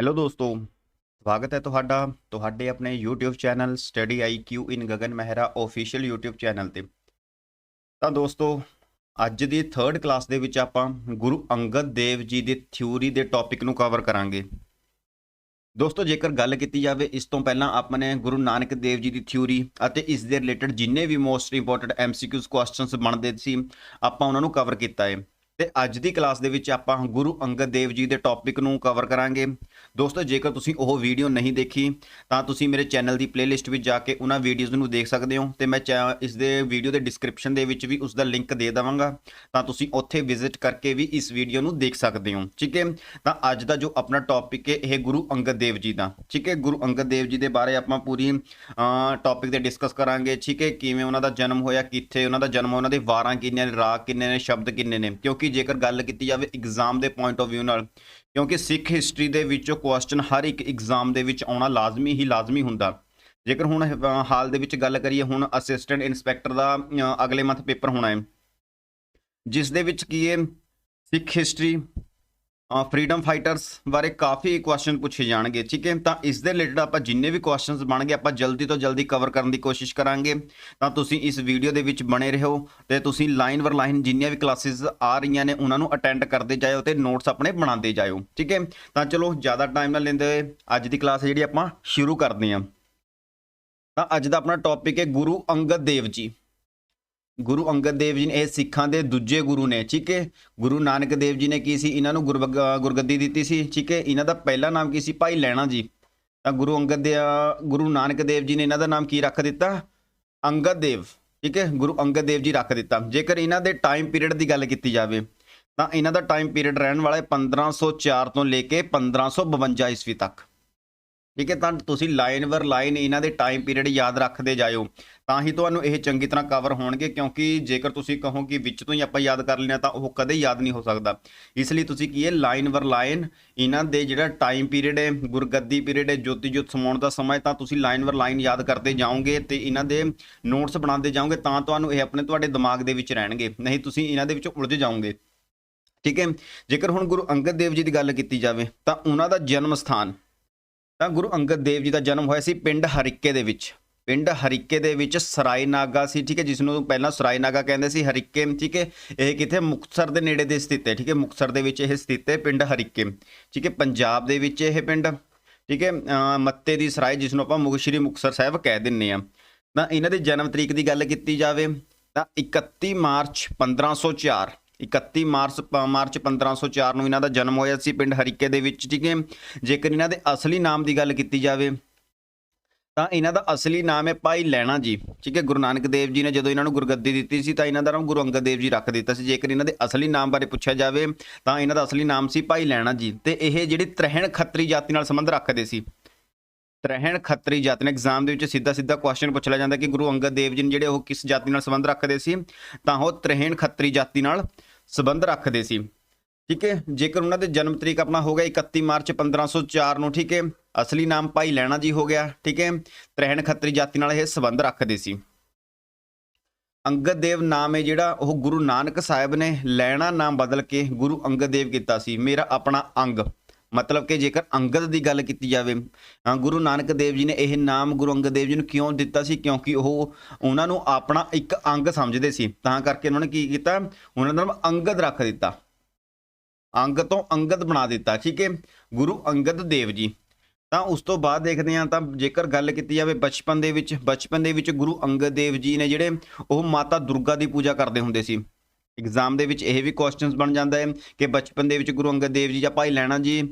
Hello ਦੋਸਤੋ, ਸਵਾਗਤ ਹੈ ਤੁਹਾਡਾ, ਤੁਹਾਡੇ ਆਪਣੇ YouTube channel study IQ in Gagan Mehra official YouTube channel ਤੇ। ਤਾਂ ਦੋਸਤੋ, ਅੱਜ ਦੀ 3rd ਕਲਾਸ ਦੇ ਵਿੱਚ ਆਪਾਂ ਗੁਰੂ ਅੰਗਦ ਦੇਵ ਜੀ ਦੀ ਥਿਊਰੀ ਦੇ ਟੌਪਿਕ ਨੂੰ ਕਵਰ ਕਰਾਂਗੇ। ਦੋਸਤੋ, ਜੇਕਰ ਗੱਲ ਕੀਤੀ ਜਾਵੇ, ਇਸ ਤੋਂ ਪਹਿਲਾਂ ਆਪਾਂ ਨੇ ਗੁਰੂ ਨਾਨਕ ਦੇਵ ਜੀ ਦੀ ਥਿਊਰੀ ਅਤੇ ਇਸ ਦੇ ਰਿਲੇਟਡ ਜਿੰਨੇ ਵੀ ਮੋਸਟ ਇੰਪੋਰਟੈਂਟ ਐਮਸੀਕਿਊਜ਼ ਕੁਐਸਚਨਸ ਬਣਦੇ ਸੀ, ਆਪਾਂ ਉਹਨਾਂ ਨੂੰ ਕਵਰ ਕੀਤਾ ਹੈ। ਤੇ ਅੱਜ ਦੀ ਕਲਾਸ ਦੇ ਵਿੱਚ ਆਪਾਂ ਗੁਰੂ ਅੰਗਦ ਦੇਵ ਜੀ ਦੇ ਟੌਪਿਕ ਨੂੰ ਕਵਰ ਕਰਾਂਗੇ। ਦੋਸਤੋ, ਜੇਕਰ ਤੁਸੀਂ ਉਹ ਵੀਡੀਓ ਨਹੀਂ ਦੇਖੀ, ਤਾਂ ਤੁਸੀਂ ਮੇਰੇ ਚੈਨਲ ਦੀ ਪਲੇਲਿਸਟ ਵਿੱਚ ਜਾ ਕੇ ਉਹਨਾਂ ਵੀਡੀਓਜ਼ ਨੂੰ ਦੇਖ ਸਕਦੇ ਹੋ ਤੇ ਮੈਂ ਚੈ- ਇਸ ਦੇ ਵੀਡੀਓ ਦੇ ਡਿਸਕ੍ਰਿਪਸ਼ਨ ਦੇ ਵਿੱਚ ਵੀ ਉਸ ਦਾ ਲਿੰਕ ਦੇ ਦੇਵਾਂਗਾ। ਤਾਂ ਤੁਸੀਂ ਉੱਥੇ ਵਿਜ਼ਿਟ ਕਰਕੇ ਵੀ ਇਸ ਵੀਡੀਓ ਨੂੰ ਦੇਖ ਸਕਦੇ ਹੋ, ਠੀਕ ਹੈ? ਤਾਂ ਅੱਜ ਦਾ ਜੋ ਆਪਣਾ ਟੌਪਿਕ ਹੈ, ਇਹ ਗੁਰੂ ਅੰਗਦ ਦੇਵ ਜੀ ਦਾ, ਠੀਕ ਹੈ? ਗੁਰੂ ਅੰਗਦ ਦੇਵ ਜੀ ਦੇ ਬਾਰੇ ਆਪਾਂ ਪੂਰੀ ਟੌਪਿਕ ਤੇ ਡਿਸਕਸ ਕਰਾਂਗੇ, ਠੀਕ ਹੈ? ਕਿਵੇਂ ਉਹਨਾਂ ਦਾ ਜਨਮ ਹੋਇਆ, ਕਿੱਥੇ ਉਹਨਾਂ ਦਾ ਜਨਮ ਉਹਨਾਂ ਦੇ ਵਾਰਾਂ ਕਿੰਨੇ ਨੇ, ਰਾਗ ਕਿੰਨੇ ਨੇ, ਸ਼ਬਦ ਕਿੰਨੇ ਨੇ, ਕਿਉਂਕਿ ਜੇਕਰ ਗੱਲ ਕੀਤੀ ਜਾਵੇ ਐਗਜ਼ਾਮ ਦੇ ਪੁਆਇੰਟ ਆਫ View ਨਾਲ, ਕਿਉਂਕਿ ਸਿੱਖ ਹਿਸਟਰੀ ਦੇ ਵਿੱਚੋਂ ਕੁਐਸਚਨ ਹਰ ਇੱਕ ਐਗਜ਼ਾਮ ਦੇ ਵਿੱਚ ਆਉਣਾ ਲਾਜ਼ਮੀ ਹੀ ਲਾਜ਼ਮੀ ਹੁੰਦਾ। ਜੇਕਰ ਹੁਣ ਹਾਲ ਦੇ ਵਿੱਚ ਗੱਲ ਕਰੀਏ, ਹੁਣ ਅਸਿਸਟੈਂਟ ਇਨਸਪੈਕਟਰ ਦਾ ਅਗਲੇ ਮੰਥ ਪੇਪਰ ਹੋਣਾ ਹੈ। ਜਿਸ ਦੇ ਵਿੱਚ ਕੀ ਹੈ, ਸਿੱਖ ਹਿਸਟਰੀ ਫਰੀडम ਫਾਈਟਰਸ ਬਾਰੇ ਕਾਫੀ ਕੁਐਸਚਨ ਪੁੱਛੇ ਜਾਣਗੇ, ਠੀਕ ਹੈ? ਤਾਂ ਇਸ ਦੇ ਰਿਲੇਟਡ ਆਪਾਂ ਜਿੰਨੇ ਵੀ ਕੁਐਸਚਨਸ ਬਣਗੇ ਆਪਾਂ ਜਲਦੀ ਤੋਂ ਜਲਦੀ ਕਵਰ ਕਰਨ ਦੀ ਕੋਸ਼ਿਸ਼ ਕਰਾਂਗੇ। ਤਾਂ ਤੁਸੀਂ ਇਸ ਵੀਡੀਓ ਦੇ ਵਿੱਚ ਬਣੇ ਰਹੋ ਤੇ ਤੁਸੀਂ ਲਾਈਨ ਵਰ ਲਾਈਨ ਜਿੰਨੀਆਂ ਵੀ ਕਲਾਸਿਸ ਆ ਰਹੀਆਂ ਨੇ, ਉਹਨਾਂ ਨੂੰ ਅਟੈਂਡ ਕਰਦੇ ਜਾਇਓ ਤੇ ਨੋਟਸ ਆਪਣੇ ਬਣਾਉਂਦੇ ਜਾਇਓ, ਠੀਕ ਹੈ? ਤਾਂ ਚਲੋ, ਜ਼ਿਆਦਾ ਟਾਈਮ ਨਾ ਲੈਂਦੇ ਹੋਏ, ਅੱਜ ਦੀ ਕਲਾਸ ਜਿਹੜੀ ਆਪਾਂ ਸ਼ੁਰੂ ਕਰਦੇ ਹਾਂ। ਤਾਂ ਅੱਜ ਦਾ ਆਪਣਾ ਟੌਪਿਕ ਹੈ ਗੁਰੂ ਅੰਗਦ ਦੇਵ ਜੀ। ਗੁਰੂ ਅੰਗਦ ਦੇਵ ਜੀ ਨੇ, ਇਹ ਸਿੱਖਾਂ ਦੇ ਦੂਜੇ ਗੁਰੂ ਨੇ, ਠੀਕ ਹੈ? ਗੁਰੂ ਨਾਨਕ ਦੇਵ ਜੀ ਨੇ ਕੀ ਸੀ? ਇਹਨਾਂ ਨੂੰ ਗੁਰਬਗ- ਗੁਰਗੱਦੀ ਦਿੱਤੀ ਸੀ, ਠੀਕ ਹੈ? ਇਹਨਾਂ ਦਾ ਪਹਿਲਾ ਨਾਮ ਕੀ ਸੀ? ਭਾਈ ਲੈਣਾ ਜੀ। ਤਾਂ ਗੁਰੂ ਅੰਗਦ ਦੇ, ਗੁਰੂ ਨਾਨਕ ਦੇਵ ਜੀ ਨੇ ਇਹਨਾਂ ਦਾ ਨਾਮ ਕੀ ਰੱਖ ਦਿੱਤਾ? ਅੰਗਦ ਦੇਵ, ਠੀਕ ਹੈ? ਗੁਰੂ ਅੰਗਦ ਦੇਵ ਜੀ ਰੱਖ ਦਿੱਤਾ। ਜੇਕਰ ਇਹਨਾਂ ਦੇ ਟਾਈਮ ਪੀਰੀਅਡ ਦੀ ਗੱਲ ਕੀਤੀ ਜਾਵੇ, ਤਾਂ ਇਹਨਾਂ ਦਾ ਟਾਈਮ ਪੀਰੀਅਡ ਰਹਿਣ ਵਾਲਾ ਹੈ 1504 ਤੋਂ ਲੈ ਕੇ 1552 ਈਸਵੀ ਤੱਕ। ਠੀਕ ਹੈ, ਤਾਂ ਤੁਸੀਂ ਲਾਈਨ ਵਰ ਲਾਈਨ ਇਹਨਾਂ ਦੇ ਟਾਈਮ ਪੀਰੀਅਡ ਯਾਦ ਰੱਖਦੇ ਜਾਇਓ। ਤਾਂ ਹੀ ਤੁਹਾਨੂੰ ਇਹ ਚੰਗੀ ਤਰ੍ਹਾਂ ਕਵਰ ਹੋਣਗੇ, ਕਿਉਂਕਿ ਜੇਕਰ ਤੁਸੀਂ ਕਹੋ ਕਿ ਵਿੱਚ ਤੋਂ ਹੀ ਆਪਾਂ ਯਾਦ ਕਰ ਲੈਣਾ ਤਾਂ ਉਹ ਕਦੇ ਯਾਦ ਨਹੀਂ ਹੋ ਸਕਦਾ। ਇਸ ਲਈ ਤੁਸੀਂ ਕੀ ਹੈ, ਲਾਈਨ ਵਰ ਲਾਈਨ ਇਹਨਾਂ ਦੇ ਜਿਹੜਾ ਟਾਈਮ ਪੀਰੀਅਡ ਹੈ, ਗੁਰਗੱਦੀ ਪੀਰੀਅਡ ਹੈ ਜੋਤੀ ਜੋਤ ਸਮਾਉਣ ਦਾ ਸਮਾਂ ਹੈ, ਤਾਂ ਤੁਸੀਂ ਲਾਈਨ ਵਰ ਲਾਈਨ ਯਾਦ ਕਰਦੇ ਜਾਓਗੇ ਤੇ ਇਹਨਾਂ ਦੇ ਨੋਟਸ ਬਣਾਉਂਦੇ ਜਾਓਗੇ, ਤਾਂ ਤੁਹਾਨੂੰ ਇਹ ਆਪਣੇ ਤੁਹਾਡੇ ਦਿਮਾਗ ਦੇ ਵਿੱਚ ਰਹਿਣਗੇ। ਨਹੀਂ, ਤੁਸੀਂ ਇਹਨਾਂ ਦੇ ਵਿੱਚ ਉਲਝ ਜਾਓਗੇ। ਠੀਕ ਹੈ, ਜੇਕਰ ਹੁਣ ਗੁਰੂ ਅੰਗਦ ਦੇਵ ਜੀ ਦੀ ਗੱਲ ਕੀਤੀ ਜਾਵੇ, ਤਾਂ ਉਹਨਾਂ ਦਾ ਜਨਮ ਸਥਾਨ ਤਾਂ ਗੁਰੂ ਅੰਗਦ ਦੇਵ ਜੀ ਦਾ ਜਨਮ ਹੋਇਆ ਸੀ ਪਿੰਡ ਹਰੀਕੇ ਦੇ ਵਿੱਚ। ਪਿੰਡ ਹਰੀਕੇ ਦੇ ਵਿੱਚ ਸਰਾਈ ਨਾਗਾ ਸੀ, ਠੀਕ ਹੈ, ਜਿਸ ਨੂੰ ਪਹਿਲਾਂ ਸਰਾਈ ਨਾਗਾ ਕਹਿੰਦੇ ਸੀ, ਹਰੀਕੇ, ਠੀਕ ਹੈ, ਇਹ ਕਿਥੇ? ਮੁਕਤਸਰ ਦੇ ਨੇੜੇ ਦੇ ਸਥਿਤ ਹੈ, ਠੀਕ ਹੈ, ਮੁਕਤਸਰ ਦੇ ਵਿੱਚ ਇਹ ਸਥਿਤ ਹੈ ਪਿੰਡ ਹਰੀਕੇ। ਠੀਕ ਹੈ, ਪੰਜਾਬ ਦੇ ਵਿੱਚ ਇਹ ਪਿੰਡ, ਠੀਕ ਹੈ ਮੱਤੇ ਦੀ ਸਰਾਏ ਜਿਸ ਨੂੰ ਆਪਾਂ ਮੁਗ ਸ਼੍ਰੀ ਮੁਕਤਸਰ ਸਾਹਿਬ ਕਹਿ ਦਿੰਨੇ ਆ। ਤਾਂ ਇਹਨਾਂ ਦੇ ਜਨਮ ਤਰੀਕ ਦੀ ਗੱਲ ਕੀਤੀ ਜਾਵੇ, ਤਾਂ 31 ਮਾਰਚ 1504 31 ਮਾਰਚ ਪ- ਮਾਰਚ 1504 ਨੂੰ ਇਹਨਾਂ ਦਾ ਜਨਮ ਹੋਇਆ ਸੀ ਪਿੰਡ ਹਰੀਕੇ ਦੇ ਵਿੱਚ, ਠੀਕ ਹੈ? ਜੇਕਰ ਇਹਨਾਂ ਦੇ ਅਸਲੀ ਨਾਮ ਦੀ ਗੱਲ ਕੀਤੀ ਜਾਵੇ, ਤਾਂ ਇਹਨਾਂ ਦਾ ਅਸਲੀ ਨਾਮ ਹੈ ਭਾਈ ਲੈਣਾ ਜੀ, ਠੀਕ ਹੈ? ਗੁਰੂ ਨਾਨਕ ਦੇਵ ਜੀ ਨੇ ਜਦੋਂ ਇਹਨਾਂ ਨੂੰ ਗੁਰਗੱਦੀ ਦਿੱਤੀ ਸੀ, ਤਾਂ ਇਹਨਾਂ ਦਾ ਨਾਮ ਗੁਰੂ ਅੰਗਦ ਦੇਵ ਜੀ ਰੱਖ ਦਿੱਤਾ ਸੀ। ਜੇਕਰ ਇਹਨਾਂ ਦੇ ਅਸਲੀ ਨਾਮ ਬਾਰੇ ਪੁੱਛਿਆ ਜਾਵੇ, ਤਾਂ ਇਹਨਾਂ ਦਾ ਅਸਲੀ ਨਾਮ ਸੀ ਭਾਈ ਲੈਣਾ ਜੀ। ਤੇ ਇਹ ਜਿਹੜੀ ਤਰਹਿਣ ਖੱਤਰੀ ਜਾਤੀ ਨਾਲ ਸੰਬੰਧ ਰੱਖਦੇ ਸੀ। ਤਰਹਿਣ ਖੱਤਰੀ ਜਾਤੀ ਨੇ ਐਗਜ਼ਾਮ ਦੇ ਵਿੱਚ ਸਿੱਧਾ ਸਿੱਧਾ ਕੁਐਸਚਨ ਪੁੱਛ ਲਿਆ ਜਾਂਦਾ ਕਿ ਗੁਰੂ ਅੰਗਦ ਦੇਵ ਜੀ ਨੇ ਜਿਹੜੇ ਉਹ ਕਿਸ ਜਾਤੀ ਨਾਲ ਸੰਬੰਧ ਰੱਖਦੇ ਸੀ, ਤਾਂ ਉਹ ਤਰਹਿਣ ਖੱਤਰੀ ਜਾਤੀ ਨਾਲ ਸੰਬੰਧ ਰੱਖਦੇ ਸੀ। ਠੀਕ ਹੈ, ਜੇਕਰ ਉਹਨਾਂ ਦੇ ਜਨਮ ਤਰੀਕ ਆਪਣਾ ਹੋ ਗਿਆ 31 ਮਾਰਚ 1504 ਨੂੰ, ਠੀਕ ਹੈ, ਅਸਲੀ ਨਾਮ ਭਾਈ ਲੈਣਾ ਜੀ ਹੋ ਗਿਆ, ਠੀਕ ਹੈ, ਤਰਹਿਣ ਖੱਤਰੀ ਜਾਤੀ ਨਾਲ ਇਹ ਸੰਬੰਧ ਰੱਖਦੇ ਸੀ। ਅੰਗਦ ਦੇਵ ਨਾਮ ਹੈ ਜਿਹੜਾ, ਉਹ ਗੁਰੂ ਨਾਨਕ ਸਾਹਿਬ ਨੇ ਲੈਣਾ ਨਾਮ ਬਦਲ ਕੇ ਗੁਰੂ ਅੰਗਦ ਦੇਵ ਕੀਤਾ ਸੀ। ਮੇਰਾ ਆਪਣਾ ਅੰਗ। ਮਤਲਬ ਕਿ ਜੇਕਰ ਅੰਗਦ ਦੀ ਗੱਲ ਕੀਤੀ ਜਾਵੇ ਅ, ਗੁਰੂ ਨਾਨਕ ਦੇਵ ਜੀ ਨੇ ਇਹ ਨਾਮ ਗੁਰੂ ਅੰਗਦ ਦੇਵ ਜੀ ਨੂੰ ਕਿਉਂ ਦਿੱਤਾ ਸੀ? ਕਿਉਂਕਿ ਉਹ ਉਹਨਾਂ ਨੂੰ ਆਪਣਾ ਇੱਕ ਅੰਗ ਸਮਝਦੇ ਸੀ। ਤਾਂ ਕਰਕੇ ਉਹਨਾਂ ਨੇ ਕੀ ਕੀਤਾ? ਉਹਨਾਂ ਦਾ ਨਾਮ ਅੰਗਦ ਰੱਖ ਦਿੱਤਾ। ਅੰਗ ਤੋਂ ਅੰਗਦ ਬਣਾ ਦਿੱਤਾ ਠੀਕ ਹੈ? ਗੁਰੂ ਅੰਗਦ ਦੇਵ ਜੀ। ਤਾਂ ਉਸ ਤੋਂ ਬਾਅਦ ਦੇਖਦੇ ਹਾਂ ਤਾਂ ਜੇਕਰ ਗੱਲ ਕੀਤੀ ਜਾਵੇ ਬਚਪਨ ਦੇ ਵਿੱਚ ਬਚਪਨ ਦੇ ਵਿੱਚ ਗੁਰੂ ਅੰਗਦ ਦੇਵ ਜੀ ਨੇ ਜਿਹੜੇ ਉਹ ਮਾਤਾ ਦੁਰਗਾ ਦੀ ਪੂਜਾ ਕਰਦੇ ਹੁੰਦੇ ਸੀ। ਐਗਜ਼ਾਮ ਦੇ ਵਿੱਚ ਇਹ ਵੀ ਕੁਐਸਚਨਸ ਬਣ ਜਾਂਦਾ ਹੈ ਕਿ ਬਚਪਨ ਦੇ ਵਿੱਚ ਗੁਰੂ ਅੰਗਦ ਦੇਵ ਜੀ ਜਾਂ ਭਾਈ ਲੈਣਾ ਜੀ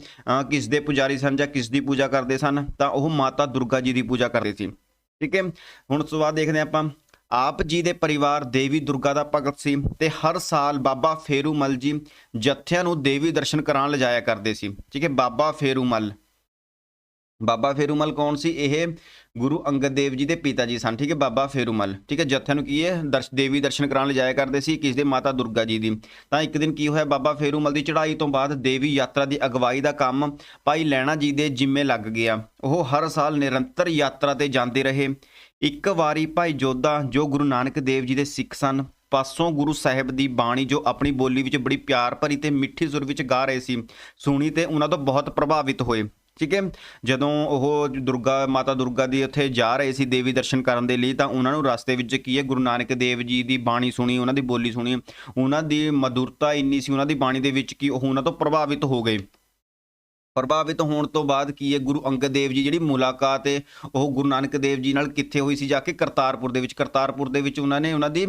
ਕਿਸ ਦੇ ਪੁਜਾਰੀ ਸਨ ਜਾਂ ਕਿਸ ਦੀ ਪੂਜਾ ਕਰਦੇ ਸਨ, ਤਾਂ ਉਹ ਮਾਤਾ ਦੁਰਗਾ ਜੀ ਦੀ ਪੂਜਾ ਕਰਦੇ ਸੀ। ਠੀਕ ਹੈ? ਹੁਣ ਉਸ ਦੇਖਦੇ ਹਾਂ ਆਪਾਂ। ਆਪ ਜੀ ਦੇ ਪਰਿਵਾਰ ਦੇਵੀ ਦੁਰਗਾ ਦਾ ਭਗਤ ਸੀ ਤੇ ਹਰ ਸਾਲ ਬਾਬਾ ਫੇਰੂ ਫੇਰੂਮਲ ਜੀ ਜੱਥਿਆਂ ਨੂੰ ਦੇਵੀ ਦਰਸ਼ਨ ਕਰਾਉਣ ਲਿਜਾਇਆ ਕਰਦੇ ਸੀ। ਠੀਕ ਹੈ? ਬਾਬਾ ਫੇਰੂ ਫੇਰੂਮਲ। ਬਾਬਾ ਫੇਰੂਮਲ ਕੌਣ ਸੀ? ਇਹ ਗੁਰੂ ਅੰਗਦ ਦੇਵ ਜੀ ਦੇ ਪਿਤਾ ਜੀ ਸਨ, ਠੀਕ ਹੈ, ਬਾਬਾ ਫੇਰੂਮਲ, ਠੀਕ ਹੈ ਜੱਥੇ ਨੂੰ ਕੀ ਹੈ ਦਰਸ਼, ਦੇਵੀ ਦਰਸ਼ਨ ਕਰਾਉਣ ਲਿਜਾਇਆ ਕਰਦੇ ਸੀ ਕਿਸ ਦੇ ਮਾਤਾ ਦੁਰਗਾ ਜੀ ਦੀ। ਤਾਂ ਇੱਕ ਦਿਨ ਕੀ ਹੋਇਆ, ਬਾਬਾ ਫੇਰੂਮਲ ਦੀ ਚੜ੍ਹਾਈ ਤੋਂ ਬਾਅਦ ਦੇਵੀ ਯਾਤਰਾ ਦੀ ਅਗਵਾਈ ਦਾ ਕੰਮ ਭਾਈ ਲੈਣਾ ਜੀ ਦੇ ਜਿੰਮੇ ਲੱਗ ਗਿਆ। ਉਹ ਹਰ ਸਾਲ ਨਿਰੰਤਰ ਯਾਤਰਾ ਤੇ ਜਾਂਦੇ ਰਹੇ। ਇੱਕ ਵਾਰੀ ਭਾਈ ਜੋਧਾ, ਜੋ ਗੁਰੂ ਨਾਨਕ ਦੇਵ ਜੀ ਦੇ ਸਿੱਖ ਸਨ, ਪਾਸੋਂ ਗੁਰੂ ਸਾਹਿਬ ਦੀ ਬਾਣੀ ਜੋ ਆਪਣੀ ਬੋਲੀ ਵਿੱਚ ਬੜੀ ਪਿਆਰ ਭਰੀ ਤੇ ਮਿੱਠੀ ਸੁਰ ਵਿੱਚ ਗਾ ਰਹੇ ਸੀ, ਸੁਣੀ ਤੇ ਉਹਨਾਂ ਤੋਂ ਬਹੁਤ ਪ੍ਰਭਾਵਿਤ ਹੋਏ। ਠੀਕ ਹੈ ਜਦੋਂ ਉਹ ਦੁਰਗਾ, ਮਾਤਾ ਦੁਰਗਾ ਦੀ ਉੱਥੇ ਜਾ ਰਹੇ ਸੀ ਦੇਵੀ ਦਰਸ਼ਨ ਕਰਨ ਦੇ ਲਈ, ਤਾਂ ਉਹਨਾਂ ਨੂੰ ਰਸਤੇ ਵਿੱਚ ਕੀ ਹੈ, ਗੁਰੂ ਨਾਨਕ ਦੇਵ ਜੀ ਦੀ ਬਾਣੀ ਸੁਣੀ, ਉਹਨਾਂ ਦੀ ਬੋਲੀ ਸੁਣੀ। ਉਹਨਾਂ ਦੀ ਮధుਰਤਾ ਇੰਨੀ ਸੀ, ਉਹਨਾਂ ਦੀ ਬਾਣੀ ਦੇ ਵਿੱਚ ਕਿ ਉਹ ਉਹਨਾਂ ਤੋਂ ਪ੍ਰਭਾਵਿਤ ਹੋ ਗਏ। ਪ੍ਰਭਾਵਿਤ ਹੋਣ ਤੋਂ ਬਾਅਦ ਕੀ ਹੈ? ਗੁਰੂ ਅੰਗਦ ਦੇਵ ਜੀ ਜਿਹੜੀ ਮੁਲਾਕਾਤ ਹੈ, ਉਹ ਗੁਰੂ ਨਾਨਕ ਦੇਵ ਜੀ ਨਾਲ ਕਿੱਥੇ ਹੋਈ ਸੀ ਜਾ ਕੇ? ਕਰਤਾਰਪੁਰ ਦੇ ਵਿੱਚ। ਕਰਤਾਰਪੁਰ ਦੇ ਵਿੱਚ ਉਹਨਾਂ ਨੇ ਉਹਨਾਂ ਦੀ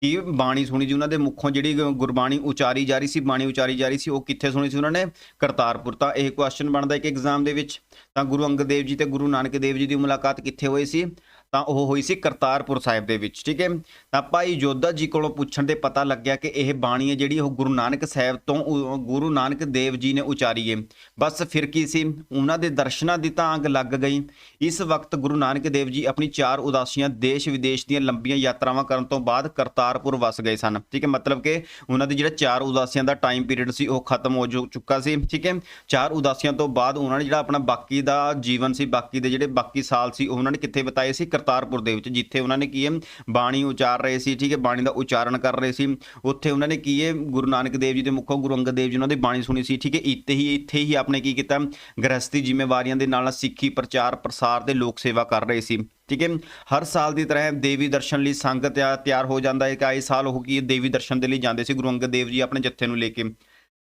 ਕੀ ਬਾਣੀ ਸੁਣੀ ਜੀ ਉਹਨਾਂ ਦੇ ਮੁੱਖੋਂ ਜਿਹੜੀ ਗੁਰਬਾਣੀ ਉਚਾਰੀ ਜਾ ਰਹੀ ਸੀ, ਬਾਣੀ ਉਚਾਰੀ ਜਾ ਰਹੀ ਸੀ, ਉਹ ਕਿੱਥੇ ਸੁਣੀ ਸੀ ਉਹਨਾਂ ਨੇ? ਕਰਤਾਰਪੁਰ। ਤਾਂ ਇਹ ਕੁਐਸਚਨ ਬਣਦਾ ਇੱਕ ਐਗਜ਼ਾਮ ਦੇ ਵਿੱਚ। ਤਾਂ ਗੁਰੂ ਅੰਗਦ ਦੇਵ ਜੀ ਤੇ ਗੁਰੂ ਨਾਨਕ ਦੇਵ ਜੀ ਦੀ ਮੁਲਾਕਾਤ ਕਿੱਥੇ ਹੋਈ ਸੀ? ਤਾਂ ਉਹ ਹੋਈ ਸੀ ਕਰਤਾਰਪੁਰ ਸਾਹਿਬ ਦੇ ਵਿੱਚ, ਠੀਕ ਹੈ? ਤਾਂ ਭਾਈ ਜੋਧਾ ਜੀ ਕੋਲੋਂ ਪੁੱਛਣ ਤੇ ਪਤਾ ਲੱਗਿਆ ਕਿ ਇਹ ਬਾਣੀ ਹੈ ਜਿਹੜੀ ਉਹ ਗੁਰੂ ਨਾਨਕ ਸਾਹਿਬ ਤੋਂ ਉ- ਗੁਰੂ ਨਾਨਕ ਦੇਵ ਜੀ ਨੇ ਉਚਾਰੀ ਹੈ। ਬਸ ਫਿਰ ਕੀ ਸੀ? ਉਹਨਾਂ ਦੇ ਦਰਸ਼ਨਾਂ ਦੀ ਤਾਂ ਅੰਗ ਲੱਗ ਗਈ। ਇਸ ਵਕਤ ਗੁਰੂ ਨਾਨਕ ਦੇਵ ਜੀ ਆਪਣੀ ਚਾਰ ਉਦਾਸੀਆਂ ਦੇਸ਼ ਵਿਦੇਸ਼ ਦੀਆਂ ਲੰਬੀਆਂ ਯਾਤਰਾਵਾਂ ਕਰਨ ਤੋਂ ਬਾਅਦ ਕਰਤਾਰਪੁਰ ਵਸ ਗਏ ਸਨ। ਠੀਕ ਹੈ? ਮਤਲਬ ਕਿ ਉਹਨਾਂ ਦੇ ਜਿਹੜਾ ਚਾਰ ਉਦਾਸੀਆਂ ਦਾ ਟਾਈਮ ਪੀਰੀਅਡ ਸੀ ਉਹ ਖਤਮ ਹੋ ਚੁ- ਚੁੱਕਾ ਸੀ। ਠੀਕ ਹੈ? ਚਾਰ ਉਦਾਸੀਆਂ ਤੋਂ ਬਾਅਦ ਉਹਨਾਂ ਨੇ ਜਿਹੜਾ ਆਪਣਾ ਬਾਕੀ ਦਾ ਜੀਵਨ ਸੀ, ਬਾਕੀ ਦੇ ਜਿਹੜੇ ਬਾਕੀ ਸਾਲ ਸੀ ਉਹਨਾਂ ਨੇ ਕਿੱਥੇ ਬਿਤਾਏ ਸੀ? ਕਰਤਾਰਪੁਰ ਦੇ ਵਿੱਚ ਜਿੱਥੇ ਉਹਨਾਂ ਨੇ ਕੀ ਹੈ ਬਾਣੀ ਉਚਾਰ ਰਹੇ ਸੀ ਠੀਕ ਹੈ ਬਾਣੀ ਦਾ ਉਚਾਰਨ ਕਰ ਰਹੇ ਸੀ। ਉੱਥੇ ਉਹਨਾਂ ਨੇ ਕੀ ਹੈ ਗੁਰੂ ਨਾਨਕ ਦੇਵ ਜੀ ਦੇ ਮੁੱਖੋਂ ਗੁਰੂ ਅੰਗਦ ਦੇਵ ਜੀ ਉਹਨਾਂ ਦੀ ਬਾਣੀ ਸੁਣੀ ਸੀ ਠੀਕ ਹੈ ਇੱਥੇ ਹੀ ਇੱਥੇ ਹੀ ਆਪਣੇ ਕੀ ਕੀਤਾ ਗ੍ਰਸਤੀ ਜ਼ਿੰਮੇਵਾਰੀਆਂ ਦੇ ਨਾਲ ਨਾਲ ਸਿੱਖੀ ਪ੍ਰਚਾਰ ਪ੍ਰਸਾਰ ਤੇ ਲੋਕ ਸੇਵਾ ਕਰ ਰਹੇ ਸੀ ਠੀਕ ਹੈ। ਹਰ ਸਾਲ ਦੀ ਤਰ੍ਹਾਂ ਦੇਵੀ ਦਰਸ਼ਨ ਲਈ ਸੰਗ ਤਿਆ- ਤਿਆਰ ਹੋ ਜਾਂਦਾ ਹੈ ਕਿ ਆਏ ਸਾਲ ਉਹ ਕੀ ਹੈ, ਦੇਵੀ ਦਰਸ਼ਨ ਦੇ ਲਈ ਜਾਂਦੇ ਸੀ ਗੁਰੂ ਅੰਗਦ ਦੇਵ ਜੀ ਆਪਣੇ ਜੱਥੇ ਨੂੰ ਲੈ ਕੇ।